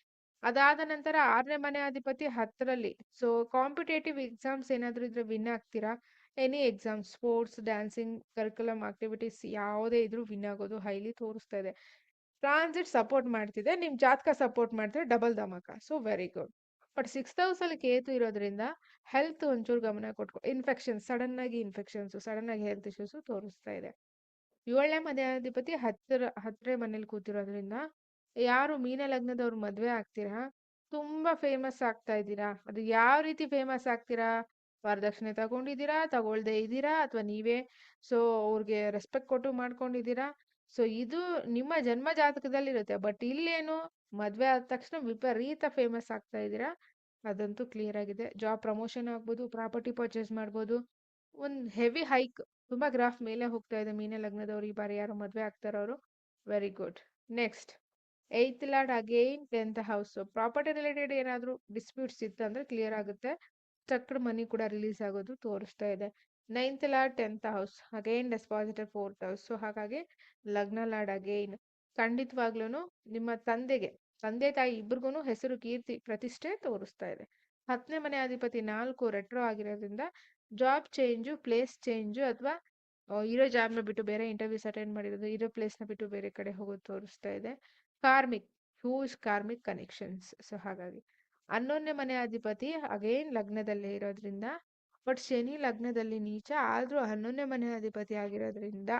ಅದಾದ ನಂತರ ಆರನೇ ಮನೆ ಅಧಿಪತಿ ಹತ್ತರಲ್ಲಿ. ಸೊ ಕಾಂಪಿಟೇಟಿವ್ ಎಕ್ಸಾಮ್ಸ್ ಏನಾದರೂ ಇದ್ರೆ ವಿನ್ ಆಗ್ತೀರಾ? Any exam sports dancing curriculum activities ಯಾವುದೇ ಇದ್ರೂ ವಿನ್ ಆಗೋದು ಹೈಲಿ ತೋರಿಸ್ತಾ ಇದೆ. ಟ್ರಾನ್ಸಿಟ್ ಸಪೋರ್ಟ್ ಮಾಡ್ತಿದೆ, ನಿಮ್ ಜಾತಕ ಸಪೋರ್ಟ್ ಮಾಡ್ತಿದೆ double ಧಮಕ. So very good but sixth house ಅಲ್ಲಿ ಕೇತು ಇರೋದ್ರಿಂದ ಹೆಲ್ತ್ ಒಂಚೂರು ಗಮನ ಕೊಟ್ಕೊ ಇನ್ಫೆಕ್ಷನ್ಸ್ ಸಡನ್ ಆಗಿ ಇನ್ಫೆಕ್ಷನ್ಸ್ ಸಡನ್ ಆಗಿ ಹೆಲ್ತ್ ಇಶ್ಯೂಸ್ ತೋರಿಸ್ತಾ ಇದೆ. ಏಳನೇ ಮಧ್ಯಾಧಿಪತಿ ಹತ್ತಿರ ಹತ್ತಿರ ಮನೇಲಿ ಕೂತಿರೋದ್ರಿಂದ ಯಾರು ಮೀನ ಲಗ್ನದವ್ರು ಮದ್ವೆ ಆಗ್ತೀರಾ? ತುಂಬಾ ಫೇಮಸ್ ಆಗ್ತಾ ಇದ್ದೀರಾ? ಅದು ಯಾವ ರೀತಿ ಫೇಮಸ್ ಆಗ್ತೀರಾ? ವರದಕ್ಷಿಣೆ ತಗೊಂಡಿದ್ದೀರಾ? ತಗೊಳ್ದೆ ಇದ್ದೀರಾ? ಅಥವಾ ನೀವೇ? ಸೊ, ಅವ್ರಿಗೆ ರೆಸ್ಪೆಕ್ಟ್ ಕೊಟ್ಟು ಮಾಡ್ಕೊಂಡಿದ್ದೀರಾ? ಸೊ, ಇದು ನಿಮ್ಮ ಜನ್ಮ ಜಾತಕದಲ್ಲಿ ಇರುತ್ತೆ ಬಟ್ ಇಲ್ಲೇನು ಮದ್ವೆ ಆದ ತಕ್ಷಣ ವಿಪರೀತ ಫೇಮಸ್ ಆಗ್ತಾ ಇದ್ದೀರಾ? ಅದಂತೂ ಕ್ಲಿಯರ್ ಆಗಿದೆ. ಜಾಬ್ ಪ್ರಮೋಷನ್ ಆಗ್ಬೋದು ಪ್ರಾಪರ್ಟಿ ಪರ್ಚೇಸ್ ಮಾಡ್ಬೋದು. ಒಂದು ಹೆವಿ ಹೈಕ್ ತುಂಬಾ ಗ್ರಾಫ್ ಮೇಲೆ ಹೋಗ್ತಾ ಇದೆ. ಮೀನ ಲಗ್ನದವರು ಈ ಬಾರಿ ಯಾರು ಮದ್ವೆ ಆಗ್ತಾರವರು very good next eighth lord again tenth house property related ಏನಾದರೂ ಡಿಸ್ಪ್ಯೂಟ್ಸ್ ಇತ್ತು ಅಂದ್ರೆ ಕ್ಲಿಯರ್ ಆಗುತ್ತೆ. ಸ್ಟ್ರಕ್ಡ್ ಮನಿ ಕೂಡ ರಿಲೀಸ್ ಆಗೋದು ತೋರಿಸ್ತಾ ಇದೆ. Ninth lord tenth house, again dispositor fourth house. So, ಹಾಗಾಗಿ ಲಗ್ನ ಲಾರ್ಡ್ ಅಗೈನ್. ಖಂಡಿತವಾಗ್ಲೂ ನಿಮ್ಮ ತಂದೆಗೆ, ತಂದೆ ತಾಯಿ ಇಬ್ರಿಗೂ ಹೆಸರು ಕೀರ್ತಿ ಪ್ರತಿಷ್ಠೆ ತೋರಿಸ್ತಾ ಇದೆ. ಹತ್ತನೇ ಮನೆ ಅಧಿಪತಿ ನಾಲ್ಕು ರೆಟ್ರೋ ಆಗಿರೋದ್ರಿಂದ ಜಾಬ್ ಚೇಂಜು, ಪ್ಲೇಸ್ ಚೇಂಜು ಅಥವಾ ಇರೋ ಜಾಬ್ನ ಬಿಟ್ಟು ಬೇರೆ ಇಂಟರ್ವ್ಯೂಸ್ ಅಟೆಂಡ್ ಮಾಡಿರೋದು, ಇರೋ ಪ್ಲೇಸ್ನ ಬಿಟ್ಟು ಬೇರೆ ಕಡೆ ಹೋಗೋದು ತೋರಿಸ್ತಾ ಇದೆ. Karmic huge karmic connections. So, ಹಾಗಾಗಿ ಹನ್ನೊಂದನೇ ಮನೆ ಅಧಿಪತಿ ಅಗೇನ್ ಲಗ್ನದಲ್ಲೇ ಇರೋದ್ರಿಂದ, ಬಟ್ ಶನಿ ಲಗ್ನದಲ್ಲಿ ನೀಚ, ಆದ್ರೂ ಹನ್ನೊಂದನೇ ಮನೆ ಅಧಿಪತಿ ಆಗಿರೋದ್ರಿಂದ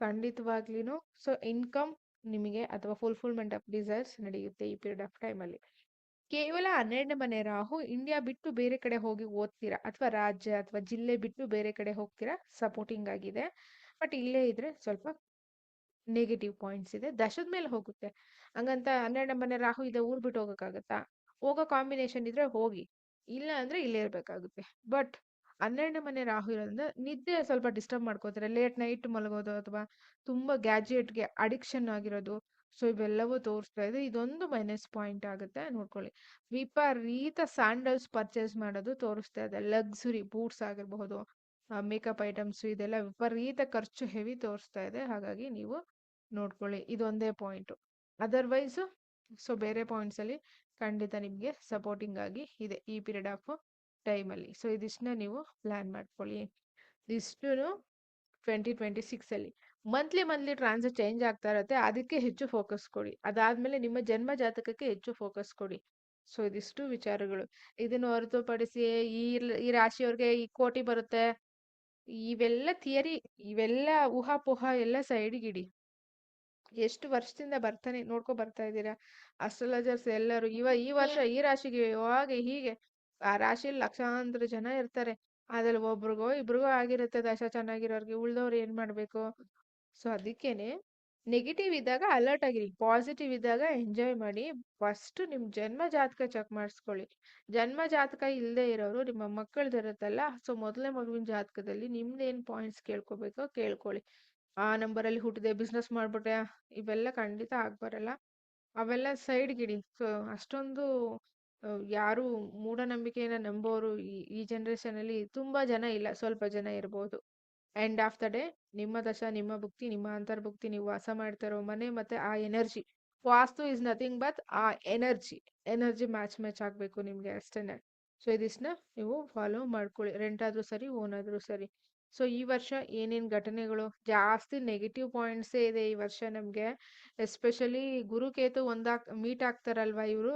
ಖಂಡಿತವಾಗ್ಲೂ ಸೊ ಇನ್ಕಮ್ ನಿಮಗೆ ಅಥವಾ ಫುಲ್ಫಿಲ್ಮೆಂಟ್ ಆಫ್ ಡಿಸೈರ್ಸ್ ನಡೆಯುತ್ತೆ ಈ ಪೀರಿಯಡ್ ಆಫ್ ಟೈಮಲ್ಲಿ ಕೇವಲ ಹನ್ನೆರಡನೇ ಮನೆ ರಾಹು ಇಂಡಿಯಾ ಬಿಟ್ಟು ಬೇರೆ ಕಡೆ ಹೋಗಿ ಓದ್ತೀರಾ? ಅಥವಾ ರಾಜ್ಯ ಅಥವಾ ಜಿಲ್ಲೆ ಬಿಟ್ಟು ಬೇರೆ ಕಡೆ ಹೋಗ್ತೀರಾ? ಸಪೋರ್ಟಿಂಗ್ ಆಗಿದೆ. ಬಟ್ ಇಲ್ಲೇ ಇದ್ರೆ ಸ್ವಲ್ಪ ನೆಗೆಟಿವ್ ಪಾಯಿಂಟ್ಸ್ ಇದೆ. ದಶದ ಮೇಲೆ ಹೋಗುತ್ತೆ. ಹಂಗಂತ ಹನ್ನೆರಡನೇ ಮನೆ ರಾಹು ಇದೆ ಊರ್ ಬಿಟ್ಟು ಹೋಗಕ್ಕಾಗತ್ತಾ? ಹೋಗೋ ಕಾಂಬಿನೇಷನ್ ಇದ್ರೆ ಹೋಗಿ. ಇಲ್ಲ ಅಂದ್ರೆ ಇಲ್ಲೇ ಇರಬೇಕಾಗುತ್ತೆ. ಬಟ್ ಹನ್ನೆರಡನೇ ಮನೆ ರಾಹು ಇರೋದ್ರಿಂದ ನಿದ್ದೆ ಸ್ವಲ್ಪ ಡಿಸ್ಟರ್ಬ್ ಮಾಡ್ಕೋತಾರೆ. ಲೇಟ್ ನೈಟ್ ಮಲಗೋದು ಅಥವಾ ತುಂಬಾ ಗ್ಯಾಜೆಟ್ಗೆ ಅಡಿಕ್ಷನ್ ಆಗಿರೋದು. ಸೊ, ಇವೆಲ್ಲವೂ ತೋರಿಸ್ತಾ ಇದೆ. ಇದೊಂದು ಮೈನಸ್ ಪಾಯಿಂಟ್ ಆಗುತ್ತೆ ನೋಡ್ಕೊಳ್ಳಿ. ವಿಪರೀತ ಸ್ಯಾಂಡಲ್ಸ್ ಪರ್ಚೇಸ್ ಮಾಡೋದು ತೋರಿಸ್ತಾ ಇದೆ. ಲಕ್ಸುರಿ ಬೂಟ್ಸ್ ಆಗಿರಬಹುದು ಮೇಕಪ್ ಐಟಮ್ಸ್ ಇದೆಲ್ಲ ವಿಪರೀತ ಖರ್ಚು ಹೆವಿ ತೋರಿಸ್ತಾ ಇದೆ. ಹಾಗಾಗಿ ನೀವು ನೋಡ್ಕೊಳ್ಳಿ. ಇದೊಂದೇ ಪಾಯಿಂಟ್. ಅದರ್ವೈಸ್ ಸೊ, ಬೇರೆ ಪಾಯಿಂಟ್ಸ್ ಅಲ್ಲಿ ಖಂಡಿತ ನಿಮಗೆ ಸಪೋರ್ಟಿಂಗ್ ಆಗಿ ಇದೆ ಈ ಪೀರಿಯಡ್ ಆಫ್ ಟೈಮಲ್ಲಿ ಸೊ ಇದಿಷ್ಟನ್ನ ನೀವು ಪ್ಲ್ಯಾನ್ ಮಾಡ್ಕೊಳ್ಳಿ. ಇದಿಷ್ಟು ಟ್ವೆಂಟಿ ಟ್ವೆಂಟಿ ಸಿಕ್ಸಲ್ಲಿ ಮಂತ್ಲಿ ಮಂತ್ಲಿ ಟ್ರಾನ್ಸಿಟ್ ಚೇಂಜ್ ಆಗ್ತಾ ಇರುತ್ತೆ. ಅದಕ್ಕೆ ಹೆಚ್ಚು ಫೋಕಸ್ ಕೊಡಿ. ಅದಾದಮೇಲೆ ನಿಮ್ಮ ಜನ್ಮ ಜಾತಕಕ್ಕೆ ಹೆಚ್ಚು ಫೋಕಸ್ ಕೊಡಿ. ಸೊ ಇದಿಷ್ಟು ವಿಚಾರಗಳು. ಇದನ್ನು ಹೊರತುಪಡಿಸಿ ಈ ಈ ರಾಶಿಯವ್ರಿಗೆ ಈ ಕೋಟಿ ಬರುತ್ತೆ. ಇವೆಲ್ಲ ಥಿಯರಿ ಇವೆಲ್ಲ ಊಹಾಪೋಹ ಎಲ್ಲ ಸೈಡ್ಗಿಡಿ ಎಷ್ಟು ವರ್ಷದಿಂದ ಬರ್ತಾನೆ ನೋಡ್ಕೊ ಬರ್ತಾ ಇದ್ದೀರಾ? ಅಸ್ಟ್ರಾಲಜರ್ಸ್ ಎಲ್ಲರೂ ಇವ ಈ ವರ್ಷ ಈ ರಾಶಿಗೆ ಹಾಗೆ ಹೀಗೆ. ಆ ರಾಶಿಯಲ್ಲಿ ಲಕ್ಷಾಂತರ ಜನ ಇರ್ತಾರೆ. ಅದ್ರಲ್ಲಿ ಒಬ್ರಿಗೋ ಇಬ್ರಿಗೋ ಆಗಿರುತ್ತೆ ದಶ ಚೆನ್ನಾಗಿರೋರ್ಗೆ. ಉಳ್ದವ್ರು ಏನ್ ಮಾಡ್ಬೇಕು? ಸೊ ಅದಕ್ಕೇನೆ ನೆಗೆಟಿವ್ ಇದ್ದಾಗ ಅಲರ್ಟ್ ಆಗಿರಿ. ಪಾಸಿಟಿವ್ ಇದ್ದಾಗ ಎಂಜಾಯ್ ಮಾಡಿ. ಫಸ್ಟ್ ನಿಮ್ ಜನ್ಮ ಜಾತಕ ಚೆಕ್ ಮಾಡಿಸ್ಕೊಳ್ಳಿ. ಜನ್ಮ ಜಾತಕ ಇಲ್ಲದೆ ಇರೋರು ನಿಮ್ಮ ಮಕ್ಕಳದಿರುತ್ತಲ್ಲ ಸೊ ಮೊದಲನೇ ಮಗುವಿನ ಜಾತಕದಲ್ಲಿ ನಿಮ್ದೇನ್ ಪಾಯಿಂಟ್ಸ್ ಕೇಳ್ಕೊಬೇಕೋ ಕೇಳ್ಕೊಳ್ಳಿ. ಆ ನಂಬರಲ್ಲಿ ಹುಟ್ಟಿದೆ, ಬಿಸ್ನೆಸ್ ಮಾಡ್ಬಿಟ್ಟೆ ಇವೆಲ್ಲ ಖಂಡಿತ ಆಗ್ಬರಲ್ಲ. ಅವೆಲ್ಲ ಸೈಡ್ಗಿಡಿ ಸೊ, ಅಷ್ಟೊಂದು ಯಾರು ಮೂಢನಂಬಿಕೆಯನ್ನ ನಂಬೋರು ಈ ಈ ಜನರೇಷನ್ ಅಲ್ಲಿ ತುಂಬಾ ಜನ ಇಲ್ಲ. ಸ್ವಲ್ಪ ಜನ ಇರ್ಬೋದು. ಎಂಡ್ ಆಫ್ ದ ಡೇ ನಿಮ್ಮ ದಶ, ನಿಮ್ಮ ಭುಕ್ತಿ, ನಿಮ್ಮ ಅಂತರ್ಭುಕ್ತಿ, ನೀವು ವಾಸ ಮಾಡ್ತಿರೋ ಮನೆ ಮತ್ತೆ ಆ energy. Vastu is nothing but ಆ ಎನರ್ಜಿ. ಎನರ್ಜಿ ಮ್ಯಾಚ್ ಮ್ಯಾಚ್ ಆಗಬೇಕು ನಿಮ್ಗೆ ಅಷ್ಟೇನೆ. ಸೊ, ಇದಿಷ್ಟನ್ನ ನೀವು ಫಾಲೋ ಮಾಡ್ಕೊಳ್ಳಿ. ರೆಂಟ್ ಆದ್ರೂ ಸರಿ ಓನ್ ಆದ್ರೂ ಸರಿ. ಸೊ, ಈ ವರ್ಷ ಏನೇನ್ ಘಟನೆಗಳು? ಜಾಸ್ತಿ ನೆಗೆಟಿವ್ ಪಾಯಿಂಟ್ಸೇ ಇದೆ ಈ ವರ್ಷ ನಮಗೆ. ಎಸ್ಪೆಷಲಿ ಗುರು ಕೇತು ಒಂದಾಗ್ ಮೀಟ್ ಆಗ್ತಾರಲ್ವಾ ಇವರು?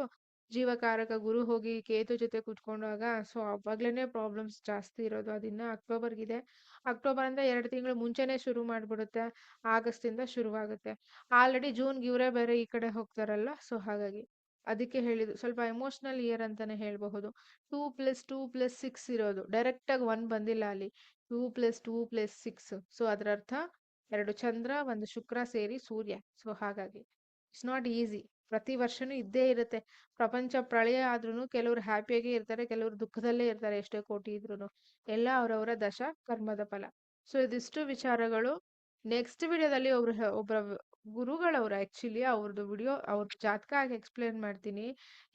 ಜೀವಕಾರಕ ಗುರು ಹೋಗಿ ಕೇತು ಜೊತೆ ಕುತ್ಕೊಂಡಾಗ, ಸೊ ಅವಾಗ್ಲೇ ಪ್ರಾಬ್ಲಮ್ಸ್ ಜಾಸ್ತಿ ಇರೋದು. ಅದಿನ್ನ ಅಕ್ಟೋಬರ್ಗಿದೆ. ಅಕ್ಟೋಬರ್ ಅಂದ್ರೆ ಎರಡು ತಿಂಗಳು ಮುಂಚೆನೆ ಶುರು ಮಾಡ್ಬಿಡುತ್ತೆ. ಆಗಸ್ಟ್ ಇಂದ ಶುರುವಾಗುತ್ತೆ. ಆಲ್ರೆಡಿ ಜೂನ್ಗೆ ಇವರೇ ಬೇರೆ ಈ ಕಡೆ ಹೋಗ್ತಾರಲ್ಲ? ಸೊ, ಹಾಗಾಗಿ ಅದಕ್ಕೆ ಹೇಳಿದ್ದು. ಸ್ವಲ್ಪ ಎಮೋಷನಲ್ ಇಯರ್ ಅಂತಾನೆ ಹೇಳಬಹುದು. Two plus two plus six ಇರೋದು. ಡೈರೆಕ್ಟ್ ಆಗಿ ಒನ್ ಬಂದಿಲ್ಲ ಅಲ್ಲಿ. Two plus two plus six. So ಅದರ ಅರ್ಥ ಎರಡು ಚಂದ್ರ, ಒಂದು ಶುಕ್ರ ಸೇರಿ ಸೂರ್ಯ. ಸೊ, ಹಾಗಾಗಿ ಇಟ್ಸ್ ನಾಟ್ ಈಸಿ. ಪ್ರತಿ ವರ್ಷನೂ ಇದ್ದೇ ಇರುತ್ತೆ. ಪ್ರಪಂಚ ಪ್ರಳಯ ಆದ್ರೂ ಕೆಲವರು ಹ್ಯಾಪಿಯಾಗೇ ಇರ್ತಾರೆ, ಕೆಲವರು ದುಃಖದಲ್ಲೇ ಇರ್ತಾರೆ ಎಷ್ಟೇ ಕೋಟಿ ಇದ್ರು ಎಲ್ಲ ಅವರವರ ದಶ ಕರ್ಮದ ಫಲ. ಸೊ, ಇದಿಷ್ಟು ವಿಚಾರಗಳು. ನೆಕ್ಸ್ಟ್ ವಿಡಿಯೋದಲ್ಲಿ ಒಬ್ರು ಒಬ್ಬರ ಗುರುಗಳವ್ರು. ಆಕ್ಚುಲಿ ಅವ್ರದ್ದು ವಿಡಿಯೋ, ಅವ್ರ ಜಾತಕ ಆಗಿ ಎಕ್ಸ್ಪ್ಲೇನ್ ಮಾಡ್ತೀನಿ.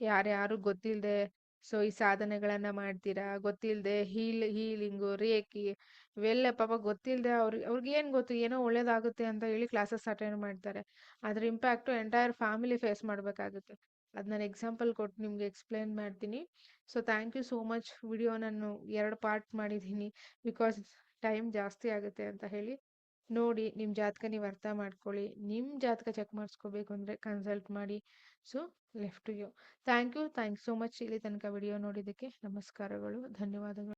ಯಾರ್ಯಾರು ಗೊತ್ತಿಲ್ಲದೆ ಸೊ, ಈ ಸಾಧನೆಗಳನ್ನ ಮಾಡ್ತೀರಾ? ಗೊತ್ತಿಲ್ಲದೆ ಹೀಲ್, ಹೀಲಿಂಗು, ರೇಖಿ ಇವೆಲ್ಲ ಪಾಪ ಗೊತ್ತಿಲ್ಲದೆ ಅವ್ರಿಗೆ ಅವ್ರಿಗೆ ಏನು ಗೊತ್ತು? ಏನೋ ಒಳ್ಳೇದಾಗುತ್ತೆ ಅಂತ ಹೇಳಿ ಕ್ಲಾಸಸ್ ಅಟೆಂಡ್ ಮಾಡ್ತಾರೆ. ಅದ್ರ ಇಂಪ್ಯಾಕ್ಟು ಎಂಟೈರ್ ಫ್ಯಾಮಿಲಿ ಫೇಸ್ ಮಾಡಬೇಕಾಗುತ್ತೆ. ಅದು ನಾನು ಎಕ್ಸಾಂಪಲ್ ಕೊಟ್ಟು ನಿಮ್ಗೆ ಎಕ್ಸ್ಪ್ಲೇನ್ ಮಾಡ್ತೀನಿ. So, thank you so much video ನಾನು ಎರಡು ಪಾರ್ಟ್ ಮಾಡಿದ್ದೀನಿ. ಬಿಕಾಸ್ ಟೈಮ್ ಜಾಸ್ತಿ ಆಗುತ್ತೆ ಅಂತ ಹೇಳಿ. ನೋಡಿ ನಿಮ್ಮ ಜಾತಕ ನೀವು ಅರ್ಥ ಮಾಡ್ಕೊಳ್ಳಿ. ನಿಮ್ಮ ಜಾತಕ ಚೆಕ್ ಮಾಡಿಸ್ಕೋಬೇಕು ಅಂದರೆ ಕನ್ಸಲ್ಟ್ ಮಾಡಿ. So left you. Thank you. Thanks so much ಇಲ್ಲಿ ತನಕ ವಿಡಿಯೋ ನೋಡಿದ್ದಕ್ಕೆ. ನಮಸ್ಕಾರಗಳು. ಧನ್ಯವಾದಗಳು.